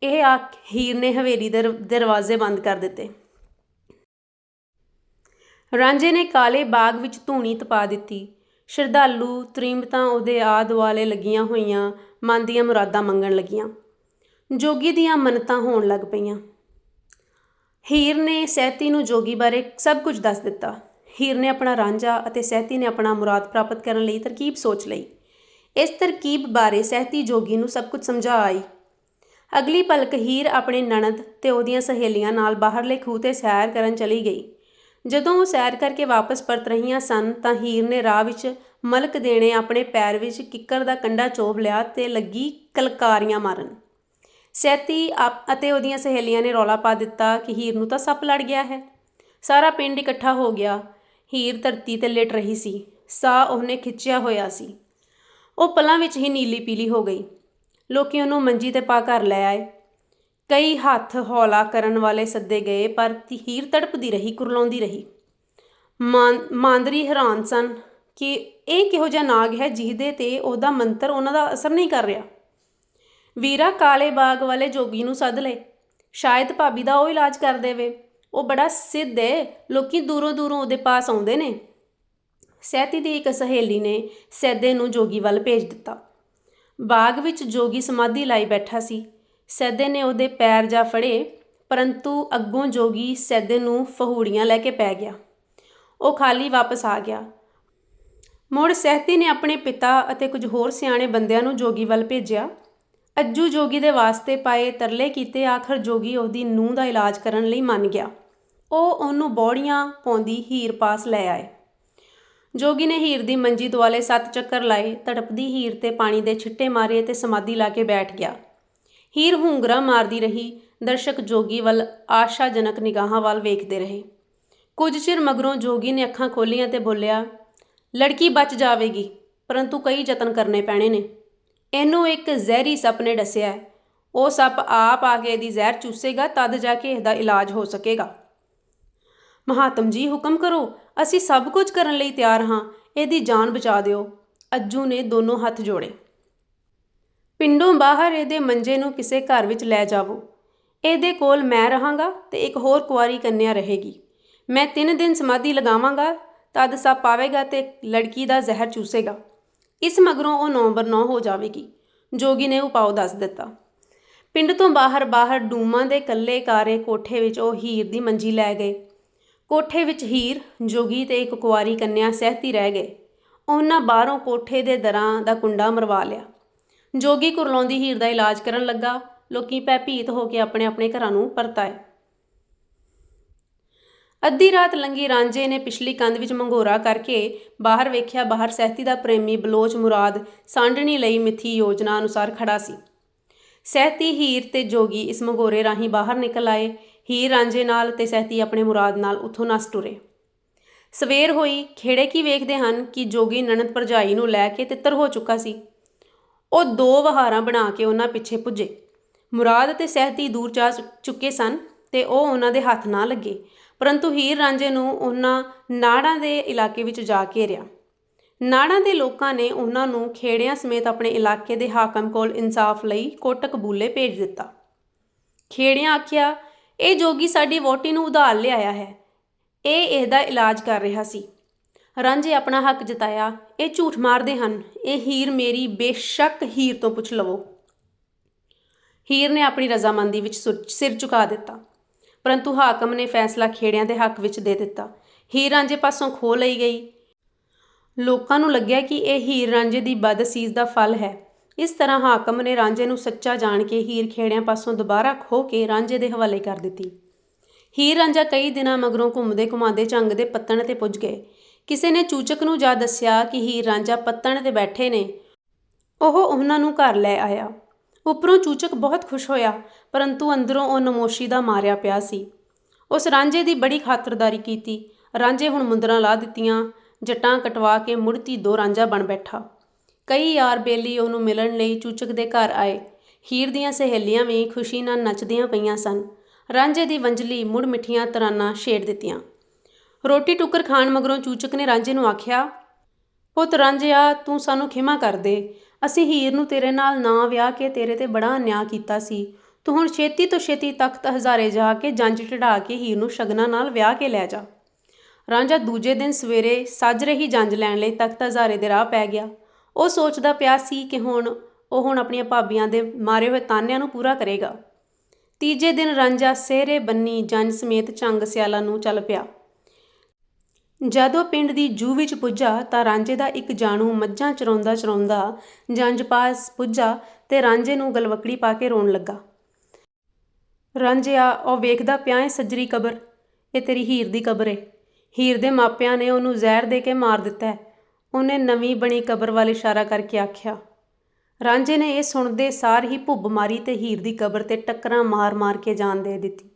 Speaker 1: ਇਹ ਆ ਹੀਰ ਨੇ ਹਵੇਲੀ ਦੇ ਦਰਵਾਜ਼ੇ ਬੰਦ ਕਰ ਦਿੱਤੇ। ਰਾਂਝੇ ਨੇ ਕਾਲੇ ਬਾਗ ਵਿੱਚ ਧੂਣੀ ਤਪਾ ਦਿੱਤੀ। ਸ਼ਰਧਾਲੂ ਤ੍ਰਿੰਬਤਾਂ ਉਹਦੇ ਆਦ ਦੁਆਲੇ ਲੱਗੀਆਂ ਹੋਈਆਂ, ਮਨ ਦੀਆਂ ਮੁਰਾਦਾਂ ਮੰਗਣ ਲੱਗੀਆਂ। ਜੋਗੀ ਦੀਆਂ ਮੰਨਤਾਂ ਹੋਣ ਲੱਗ ਪਈਆਂ। ਹੀਰ ਨੇ ਸਹਿਤੀ ਨੂੰ ਜੋਗੀ ਬਾਰੇ ਸਭ ਕੁਝ ਦੱਸ ਦਿੱਤਾ। ਹੀਰ ਨੇ ਆਪਣਾ ਰਾਂਝਾ ਅਤੇ ਸਹਿਤੀ ਨੇ ਆਪਣਾ ਮੁਰਾਦ ਪ੍ਰਾਪਤ ਕਰਨ ਲਈ ਤਰਕੀਬ ਸੋਚ ਲਈ। ਇਸ ਤਰਕੀਬ ਬਾਰੇ ਸਹਿਤੀ ਜੋਗੀ ਨੂੰ ਸਭ ਕੁਝ ਸਮਝਾ ਆਈ। ਅਗਲੀ ਪਲਕ ਹੀਰ ਆਪਣੇ ਨਣਦ ਤੇ ਉਹਦੀਆਂ ਸਹੇਲੀਆਂ ਨਾਲ ਬਾਹਰਲੇ ਖੂਹ ਤੇ ਸੈਰ ਕਰਨ ਚਲੀ ਗਈ। ਜਦੋਂ ਉਹ ਸੈਰ ਕਰਕੇ ਵਾਪਸ ਪਰਤ ਰਹੀਆਂ ਸਨ ਤਾਂ ਹੀਰ ਨੇ ਰਾਹ ਵਿੱਚ ਮਲਕ ਦੇਣੇ ਆਪਣੇ ਪੈਰ ਵਿੱਚ ਕਿੱਕਰ ਦਾ ਕੰਡਾ ਚੋਬ ਲਿਆ ਤੇ ਲੱਗੀ ਕਲਕਾਰੀਆਂ ਮਾਰਨ। ਸੈਤੀ ਆਪ ਅਤੇ ਉਹਦੀਆਂ ਸਹੇਲੀਆਂ ਨੇ ਰੌਲਾ ਪਾ ਦਿੱਤਾ ਕਿ ਹੀਰ ਨੂੰ ਤਾਂ ਸੱਪ ਲੜ ਗਿਆ ਹੈ। ਸਾਰਾ ਪਿੰਡ ਇਕੱਠਾ ਹੋ ਗਿਆ। ਹੀਰ ਧਰਤੀ ਤੇ ਲੇਟ ਰਹੀ ਸੀ। ਸਾਹ ਉਹਨੇ ਖਿੱਚਿਆ ਹੋਇਆ ਸੀ। ਉਹ ਪਲਾਂ ਵਿੱਚ ਹੀ ਨੀਲੀ ਪੀਲੀ ਹੋ ਗਈ। ਲੋਕੀ ਉਹਨੂੰ ਮੰਜੀ ਤੇ ਪਾ ਘਰ ਲੈ ਆਏ। ਕਈ ਹੱਥ ਹੌਲਾ ਕਰਨ ਵਾਲੇ ਸੱਦੇ ਗਏ, ਪਰ ਹੀਰ ਤੜਪਦੀ ਰਹੀ, ਕੁਰਲਾਉਂਦੀ ਰਹੀ। ਮਾਂਦਰੀ ਹੈਰਾਨ ਸਨ ਕਿ ਇਹ ਕਿਹੋ ਜਿਹਾ ਨਾਗ ਹੈ ਜਿਹਦੇ ਤੇ ਉਹਦਾ ਮੰਤਰ ਉਹਨਾਂ ਦਾ ਅਸਰ ਨਹੀਂ ਕਰ ਰਿਹਾ। ਵੀਰਾ ਕਾਲੇ ਬਾਗ ਵਾਲੇ ਜੋਗੀ ਨੂੰ ਸੱਦ ਲਏ। ਸ਼ਾਇਦ ਭਾਬੀ ਦਾ ਉਹ ਇਲਾਜ ਕਰ ਦੇਵੇ। ਉਹ ਬੜਾ ਸਿੱਧ ਹੈ ਲੋਕੀ ਦੂਰੋਂ ਦੂਰੋਂ ਉਹਦੇ ਪਾਸ ਆਉਂਦੇ ਨੇ। ਸਹਿਤੀ ਦੀ ਇੱਕ ਸਹੇਲੀ ਨੇ ਸੈਦੇ ਨੂੰ ਜੋਗੀ ਵੱਲ ਭੇਜ ਦਿੱਤਾ। ਬਾਗ ਵਿੱਚ ਜੋਗੀ ਸਮਾਧੀ ਲਾਈ ਬੈਠਾ ਸੀ। ਸੈਦੇ ਨੇ ਉਹਦੇ ਪੈਰ ਜਾ ਫੜੇ, ਪਰੰਤੂ ਅੱਗੋਂ ਜੋਗੀ ਸੈਦੇ ਨੂੰ ਫਹੂੜੀਆਂ ਲੈ ਕੇ ਪੈ ਗਿਆ। ਉਹ ਖਾਲੀ ਵਾਪਸ ਆ ਗਿਆ। ਮੁੜ ਸਹਿਤੀ ਨੇ ਆਪਣੇ ਪਿਤਾ ਅਤੇ ਕੁਝ ਹੋਰ ਸਿਆਣੇ ਬੰਦਿਆਂ ਨੂੰ ਜੋਗੀ ਵੱਲ ਭੇਜਿਆ। ਅੱਜੂ ਜੋਗੀ ਦੇ ਵਾਸਤੇ ਪਾਏ ਤਰਲੇ ਕੀਤੇ ਆਖਰ ਜੋਗੀ ਉਹਦੀ ਨੂੰਹ ਦਾ ਇਲਾਜ ਕਰਨ ਲਈ ਮੰਨ ਗਿਆ। ਉਹ ਉਹਨੂੰ ਬੌੜੀਆਂ ਪਾਉਂਦੀ ਹੀਰ ਪਾਸ ਲੈ ਆਏ। ਜੋਗੀ ਨੇ ਹੀਰ ਦੀ ਮੰਜੀ ਦੁਆਲੇ ਸੱਤ ਚੱਕਰ ਲਾਏ, ਤੜਪਦੀ ਹੀਰ ਤੇ ਪਾਣੀ ਦੇ ਛਿੱਟੇ ਮਾਰੇ ਤੇ ਸਮਾਧੀ ਲਾ ਕੇ ਬੈਠ ਗਿਆ। ਹੀਰ ਹੁੰਗਰਾ ਮਾਰਦੀ ਰਹੀ, ਦਰਸ਼ਕ ਜੋਗੀ ਵੱਲ ਆਸ਼ਾਜਨਕ ਨਿਗਾਹਾਂ ਵੱਲ ਵੇਖਦੇ ਰਹੇ। ਕੁਝ ਚਿਰ ਮਗਰੋਂ ਜੋਗੀ ਨੇ ਅੱਖਾਂ ਖੋਲੀਆਂ ਤੇ ਬੋਲਿਆ, ਲੜਕੀ ਬਚ ਜਾਵੇਗੀ, ਪਰੰਤੂ ਕਈ ਯਤਨ ਕਰਨੇ ਪੈਣੇ ਨੇ। ਇਹਨੂੰ ਇੱਕ ਜ਼ਹਿਰੀ ਸੱਪ ਨੇ ਡਸਿਆ ਉਹ ਸੱਪ ਆਪ ਆ ਕੇ ਇਹਦੀ ਜ਼ਹਿਰ ਚੂਸੇਗਾ, ਤਦ ਜਾ ਕੇ ਇਹਦਾ ਇਲਾਜ ਹੋ ਸਕੇਗਾ। ਮਹਾਤਮ ਜੀ, ਹੁਕਮ ਕਰੋ, ਅਸੀਂ ਸਭ ਕੁਝ ਕਰਨ ਲਈ ਤਿਆਰ ਹਾਂ, ਇਹਦੀ ਜਾਨ ਬਚਾ ਦਿਓ। ਅੱਜੂ ਨੇ ਦੋਨੋਂ ਹੱਥ ਜੋੜੇ। ਪਿੰਡੋਂ ਬਾਹਰ ਇਹਦੇ ਮੰਜੇ ਨੂੰ ਕਿਸੇ ਘਰ ਵਿੱਚ ਲੈ ਜਾਵੋ। ਇਹਦੇ ਕੋਲ ਮੈਂ ਰਹਾਂਗਾ ਤੇ ਇੱਕ ਹੋਰ ਕੁਆਰੀ ਕੰਨਿਆ ਰਹੇਗੀ। ਮੈਂ ਤਿੰਨ ਦਿਨ ਸਮਾਧੀ ਲਗਾਵਾਂਗਾ, ਤਦ ਸੱਪ ਆਵੇਗਾ ਤੇ ਲੜਕੀ ਦਾ ਜ਼ਹਿਰ ਚੂਸੇਗਾ। ਇਸ ਮਗਰੋਂ ਉਹ ਨਵੰਬਰ 9 ਹੋ ਜਾਵੇਗੀ। ਜੋਗੀ ਨੇ ਉਪਾਅ ਦੱਸ ਦਿੱਤਾ। ਪਿੰਡ ਤੋਂ ਬਾਹਰ ਬਾਹਰ ਡੂਮਾਂ ਦੇ ਕੱਲੇ ਕਾਰੇ ਕੋਠੇ ਵਿੱਚ ਉਹ ਹੀਰ ਦੀ ਮੰਜੀ ਲੈ ਗਏ। ਕੋਠੇ ਵਿੱਚ ਹੀਰ, ਜੋਗੀ ਤੇ ਇੱਕ ਕੁਆਰੀ ਕੰਨਿਆ ਸਹਿਤੀ ਰਹਿ ਗਏ। ਉਹਨਾਂ ਬਾਹਰੋਂ ਕੋਠੇ ਦੇ ਦਰਾਂ ਦਾ ਕੁੰਡਾ ਮਰਵਾ ਲਿਆ। ਜੋਗੀ ਕੁਰਲਾਉਂਦੀ ਹੀਰ ਦਾ ਇਲਾਜ ਕਰਨ ਲੱਗਾ। ਲੋਕੀ ਭੈਭੀਤ ਹੋ ਕੇ ਆਪਣੇ ਆਪਣੇ ਘਰਾਂ ਨੂੰ ਪਰਤਾਏ। ਅੱਧੀ ਰਾਤ ਲੰਗੀ ਰਾਂਝੇ ਨੇ ਪਿਛਲੀ ਕੰਧ ਵਿੱਚ ਮੰਗੋਰਾ ਕਰਕੇ ਬਾਹਰ ਵੇਖਿਆ ਬਾਹਰ ਸਹਿਤੀ ਦਾ ਪ੍ਰੇਮੀ ਬਲੋਚ ਮੁਰਾਦ ਸਾਂਢਣੀ ਲਈ ਮਿੱਥੀ ਯੋਜਨਾ ਅਨੁਸਾਰ ਖੜਾ ਸੀ। ਸਹਿਤੀ ਹੀਰ ਤੇ ਜੋਗੀ ਇਸ ਮੰਗੋਰੇ ਰਾਹੀਂ ਬਾਹਰ ਨਿਕਲ ਆਏ। ਹੀਰ ਰਾਂਝੇ ਨਾਲ ਤੇ ਸਹਿਤੀ ਆਪਣੇ ਮੁਰਾਦ ਨਾਲ ਉੱਥੋਂ ਨਸ ਟੁਰੇ। ਸਵੇਰ ਹੋਈ, ਖੇੜੇ ਕੀ ਵੇਖਦੇ ਹਨ ਕਿ ਜੋਗੀ ਨਣਦ ਭਰਜਾਈ ਨੂੰ ਲੈ ਕੇ ਤਿੱਤਰ ਹੋ ਚੁੱਕਾ ਸੀ। ਉਹ ਦੋ ਵਹਾਰਾਂ ਬਣਾ ਕੇ ਉਹਨਾਂ ਪਿੱਛੇ ਪੁੱਜੇ। ਮੁਰਾਦ ਤੇ ਸਹਿਤੀ ਦੂਰ ਜਾ ਚੁੱਕੇ ਸਨ ਤੇ ਉਹ ਉਹਨਾਂ ਦੇ ਹੱਥ ਨਾ ਲੱਗੇ। ਪਰੰਤੂ ਹੀਰ ਰਾਂਝੇ ਨੂੰ ਉਹਨਾਂ ਨਾੜਾਂ ਦੇ ਇਲਾਕੇ ਵਿੱਚ ਜਾ ਘੇਰਿਆ ਨਾੜਾਂ ਦੇ ਲੋਕਾਂ ਨੇ ਉਹਨਾਂ ਨੂੰ ਖੇੜਿਆਂ ਸਮੇਤ ਆਪਣੇ ਇਲਾਕੇ ਦੇ ਹਾਕਮ ਕੋਲ ਇਨਸਾਫ ਲਈ ਕੋਟ ਕਬੂਲੇ ਭੇਜ ਦਿੱਤਾ। ਖੇੜਿਆਂ ਆਖਿਆ, ਇਹ ਜੋਗੀ ਸਾਡੀ ਵੋਟੀ ਨੂੰ ਉਧਾਰ ਲਿਆਇਆ ਹੈ। ਇਹ ਇਹਦਾ ਇਲਾਜ ਕਰ ਰਿਹਾ ਸੀ। ਰਾਂਝੇ ਆਪਣਾ ਹੱਕ ਜਤਾਇਆ। ਇਹ ਝੂਠ ਮਾਰਦੇ ਹਨ। ਇਹ ਹੀਰ ਮੇਰੀ ਬੇਸ਼ੱਕ ਹੀਰ ਤੋਂ ਪੁੱਛ ਲਵੋ। ਹੀਰ ਨੇ ਆਪਣੀ ਰਜ਼ਾਮੰਦੀ ਵਿੱਚ ਸਿਰ ਝੁਕਾ ਦਿੱਤਾ। ਪਰੰਤੂ ਹਾਕਮ ਨੇ ਫੈਸਲਾ ਖੇੜਿਆਂ ਦੇ ਹੱਕ ਵਿੱਚ ਦੇ ਦਿੱਤਾ। ਹੀਰ ਰਾਂਝੇ ਪਾਸੋਂ ਖੋ ਲਈ ਗਈ। ਲੋਕਾਂ ਨੂੰ ਲੱਗਿਆ ਕਿ ਇਹ ਹੀਰ ਰਾਂਝੇ ਦੀ ਬਦਅਸੀਸ ਦਾ ਫਲ ਹੈ। ਇਸ ਤਰ੍ਹਾਂ ਹਾਕਮ ਨੇ ਰਾਂਝੇ ਨੂੰ ਸੱਚਾ ਜਾਣ ਕੇ ਹੀਰ ਖੇੜਿਆਂ ਪਾਸੋਂ ਦੁਬਾਰਾ ਖੋ ਕੇ ਰਾਂਝੇ ਦੇ ਹਵਾਲੇ ਕਰ ਦਿੱਤੀ। ਹੀਰ ਰਾਂਝਾ ਕਈ ਦਿਨਾਂ ਮਗਰੋਂ ਘੁੰਮਦੇ ਘੁਮਾਉਂਦੇ ਝੰਗ ਦੇ ਪੱਤਣ ਤੇ ਪੁੱਜ ਗਏ। ਕਿਸੇ ਨੇ ਚੂਚਕ ਨੂੰ ਜਾ ਦੱਸਿਆ ਕਿ ਹੀਰ ਰਾਂਝਾ ਪੱਤਣ ਤੇ ਬੈਠੇ ਨੇ। ਉਹ ਉਹਨਾਂ ਨੂੰ ਘਰ ਲੈ ਆਇਆ। ਉੱਪਰੋਂ ਚੂਚਕ ਬਹੁਤ ਖੁਸ਼ ਹੋਇਆ। ਪਰੰਤੂ ਅੰਦਰੋਂ ਉਹ ਨਮੋਸ਼ੀ ਦਾ ਮਾਰਿਆ ਪਿਆ ਸੀ। ਉਸ ਰਾਂਝੇ ਦੀ ਬੜੀ ਖਾਤਰਦਾਰੀ ਕੀਤੀ। ਰਾਂਝੇ ਹੁਣ ਮੁੰਦਰਾਂ ਲਾ ਦਿੱਤੀਆਂ, ਜਟਾਂ ਕਟਵਾ ਕੇ ਮੁੜਤੀ ਦੋ ਰਾਂਝਾ ਬਣ ਬੈਠਾ। ਕਈ ਯਾਰ ਬੇਲੀ ਉਹਨੂੰ ਮਿਲਣ ਲਈ ਚੂਚਕ ਦੇ ਘਰ ਆਏ। ਹੀਰ ਦੀਆਂ ਸਹੇਲੀਆਂ ਵੀ ਖੁਸ਼ੀ ਨਾਲ ਨੱਚਦੀਆਂ ਪਈਆਂ ਸਨ। ਰਾਂਝੇ ਦੀ ਵੰਜਲੀ ਮੁੜ ਮਿੱਠੀਆਂ ਤਰਾਨਾਂ ਛੇੜ ਦਿੱਤੀਆਂ। ਰੋਟੀ ਟੁੱਕਰ ਖਾਣ ਮਗਰੋਂ ਚੂਚਕ ਨੇ ਰਾਂਝੇ ਨੂੰ ਆਖਿਆ, ਪੁੱਤ ਰਾਂਝਿਆ, ਤੂੰ ਸਾਨੂੰ ਖਿਮਾ ਕਰ ਦੇ। ਅਸੀਂ ਹੀਰ ਨੂੰ ਤੇਰੇ ਨਾਲ ਨਾ ਵਿਆਹ ਕੇ ਤੇਰੇ ਤੇ ਬੜਾ ਅਨਿਆਂ ਕੀਤਾ ਸੀ। ਤੂੰ ਹੁਣ ਛੇਤੀ ਤੋਂ ਛੇਤੀ ਤਖਤ ਹਜ਼ਾਰੇ ਜਾ ਕੇ ਜੰਜ ਚੜਾ ਕੇ ਹੀਰ ਨੂੰ ਸ਼ਗਨਾਂ ਨਾਲ ਵਿਆਹ ਕੇ ਲੈ ਜਾ। ਰਾਂਝਾ ਦੂਜੇ ਦਿਨ ਸਵੇਰੇ ਸੱਜ ਰਹੀ ਜੰਜ ਲੈਣ ਲਈ ਤਖਤ ਹਜ਼ਾਰੇ ਦੇ ਰਾਹ ਪੈ ਗਿਆ। ਉਹ ਸੋਚਦਾ ਪਿਆ ਸੀ ਕਿ ਹੁਣ ਉਹ ਹੁਣ ਆਪਣੀਆਂ ਭਾਬੀਆਂ ਦੇ ਮਾਰੇ ਹੋਏ ਤਾਨਿਆਂ ਨੂੰ ਪੂਰਾ ਕਰੇਗਾ। ਤੀਜੇ ਦਿਨ ਰਾਂਝਾ ਸਿਹਰੇ ਬੰਨੀ ਜੰਜ ਸਮੇਤ ਚੰਗ ਸਿਆਲਾ ਨੂੰ ਚੱਲ ਪਿਆ। ਜਦੋਂ ਪਿੰਡ ਦੀ ਜੂ ਵਿੱਚ ਪੁੱਜਾ ਤਾਂ ਰਾਂਝੇ ਦਾ ਇੱਕ ਜਾਣੂ ਮੱਝਾਂ ਚਰਾਉਂਦਾ ਚਰਾਉਂਦਾ ਜੰਜ ਪਾਸ ਪੁੱਜਾ ਤੇ ਰਾਂਝੇ ਨੂੰ ਗਲਵਕੜੀ ਪਾ ਕੇ ਰੋਣ ਲੱਗਾ। ਰਾਂਝਿਆ ਉਹ ਵੇਖਦਾ ਪਿਆ ਏ ਸੱਜਰੀ ਕਬਰ। ਇਹ ਤੇਰੀ ਹੀਰ ਦੀ ਕਬਰ ਏ। ਹੀਰ ਦੇ ਮਾਪਿਆਂ ਨੇ ਉਹਨੂੰ ਜ਼ਹਿਰ ਦੇ ਕੇ ਮਾਰ ਦਿੱਤਾ ਹੈ ਉਹਨੇ ਨਵੀਂ ਬਣੀ ਕਬਰ ਵੱਲ ਇਸ਼ਾਰਾ ਕਰਕੇ ਆਖਿਆ ਰਾਂਝੇ ਨੇ ਇਹ ਸੁਣਦੇ ਸਾਰ ਹੀ ਭੁੱਬ ਮਾਰੀ ਤੇ ਹੀਰ ਦੀ ਕਬਰ ਤੇ ਟੱਕਰਾਂ ਮਾਰ-ਮਾਰ ਕੇ ਜਾਨ ਦੇ ਦਿੱਤੀ।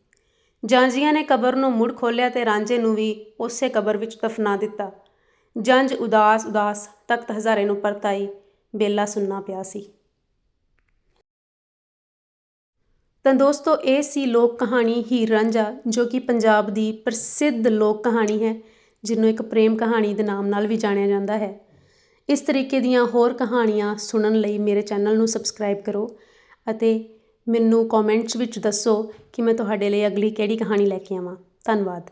Speaker 1: ਜਾਂਜੀਆਂ ਨੇ ਕਬਰ ਨੂੰ ਮੁੜ ਖੋਲਿਆ ਤੇ ਰਾਂਝੇ ਨੂੰ ਵੀ ਉਸੇ ਕਬਰ ਵਿੱਚ ਦਫਨਾ ਦਿੱਤਾ। ਜੰਜ ਉਦਾਸ ਉਦਾਸ ਤਖਤ ਹਜ਼ਾਰੇ ਨੂੰ ਪਰਤਾਈ, ਬੇਲਾ ਸੁੰਨਾ ਪਿਆ ਸੀ। ਤਾਂ ਦੋਸਤੋ, ਇਹ ਸੀ ਲੋਕ ਕਹਾਣੀ ਹੀਰ ਰਾਂਝਾ, ਜੋ ਕਿ ਪੰਜਾਬ ਦੀ ਪ੍ਰਸਿੱਧ ਲੋਕ ਕਹਾਣੀ ਹੈ ਜਿਹਨੂੰ ਇੱਕ ਪ੍ਰੇਮ ਕਹਾਣੀ ਦੇ ਨਾਮ ਨਾਲ ਵੀ ਜਾਣਿਆ ਜਾਂਦਾ ਹੈ। ਇਸ ਤਰੀਕੇ ਦੀਆਂ ਹੋਰ ਕਹਾਣੀਆਂ ਸੁਣਨ ਲਈ ਮੇਰੇ ਚੈਨਲ ਨੂੰ ਸਬਸਕ੍ਰਾਈਬ ਕਰੋ ਅਤੇ ਮੈਨੂੰ ਕਮੈਂਟਸ ਵਿੱਚ ਦੱਸੋ ਕਿ ਮੈਂ ਤੁਹਾਡੇ ਲਈ ਅਗਲੀ ਕਿਹੜੀ ਕਹਾਣੀ ਲੈ ਕੇ ਆਵਾਂ। ਧੰਨਵਾਦ।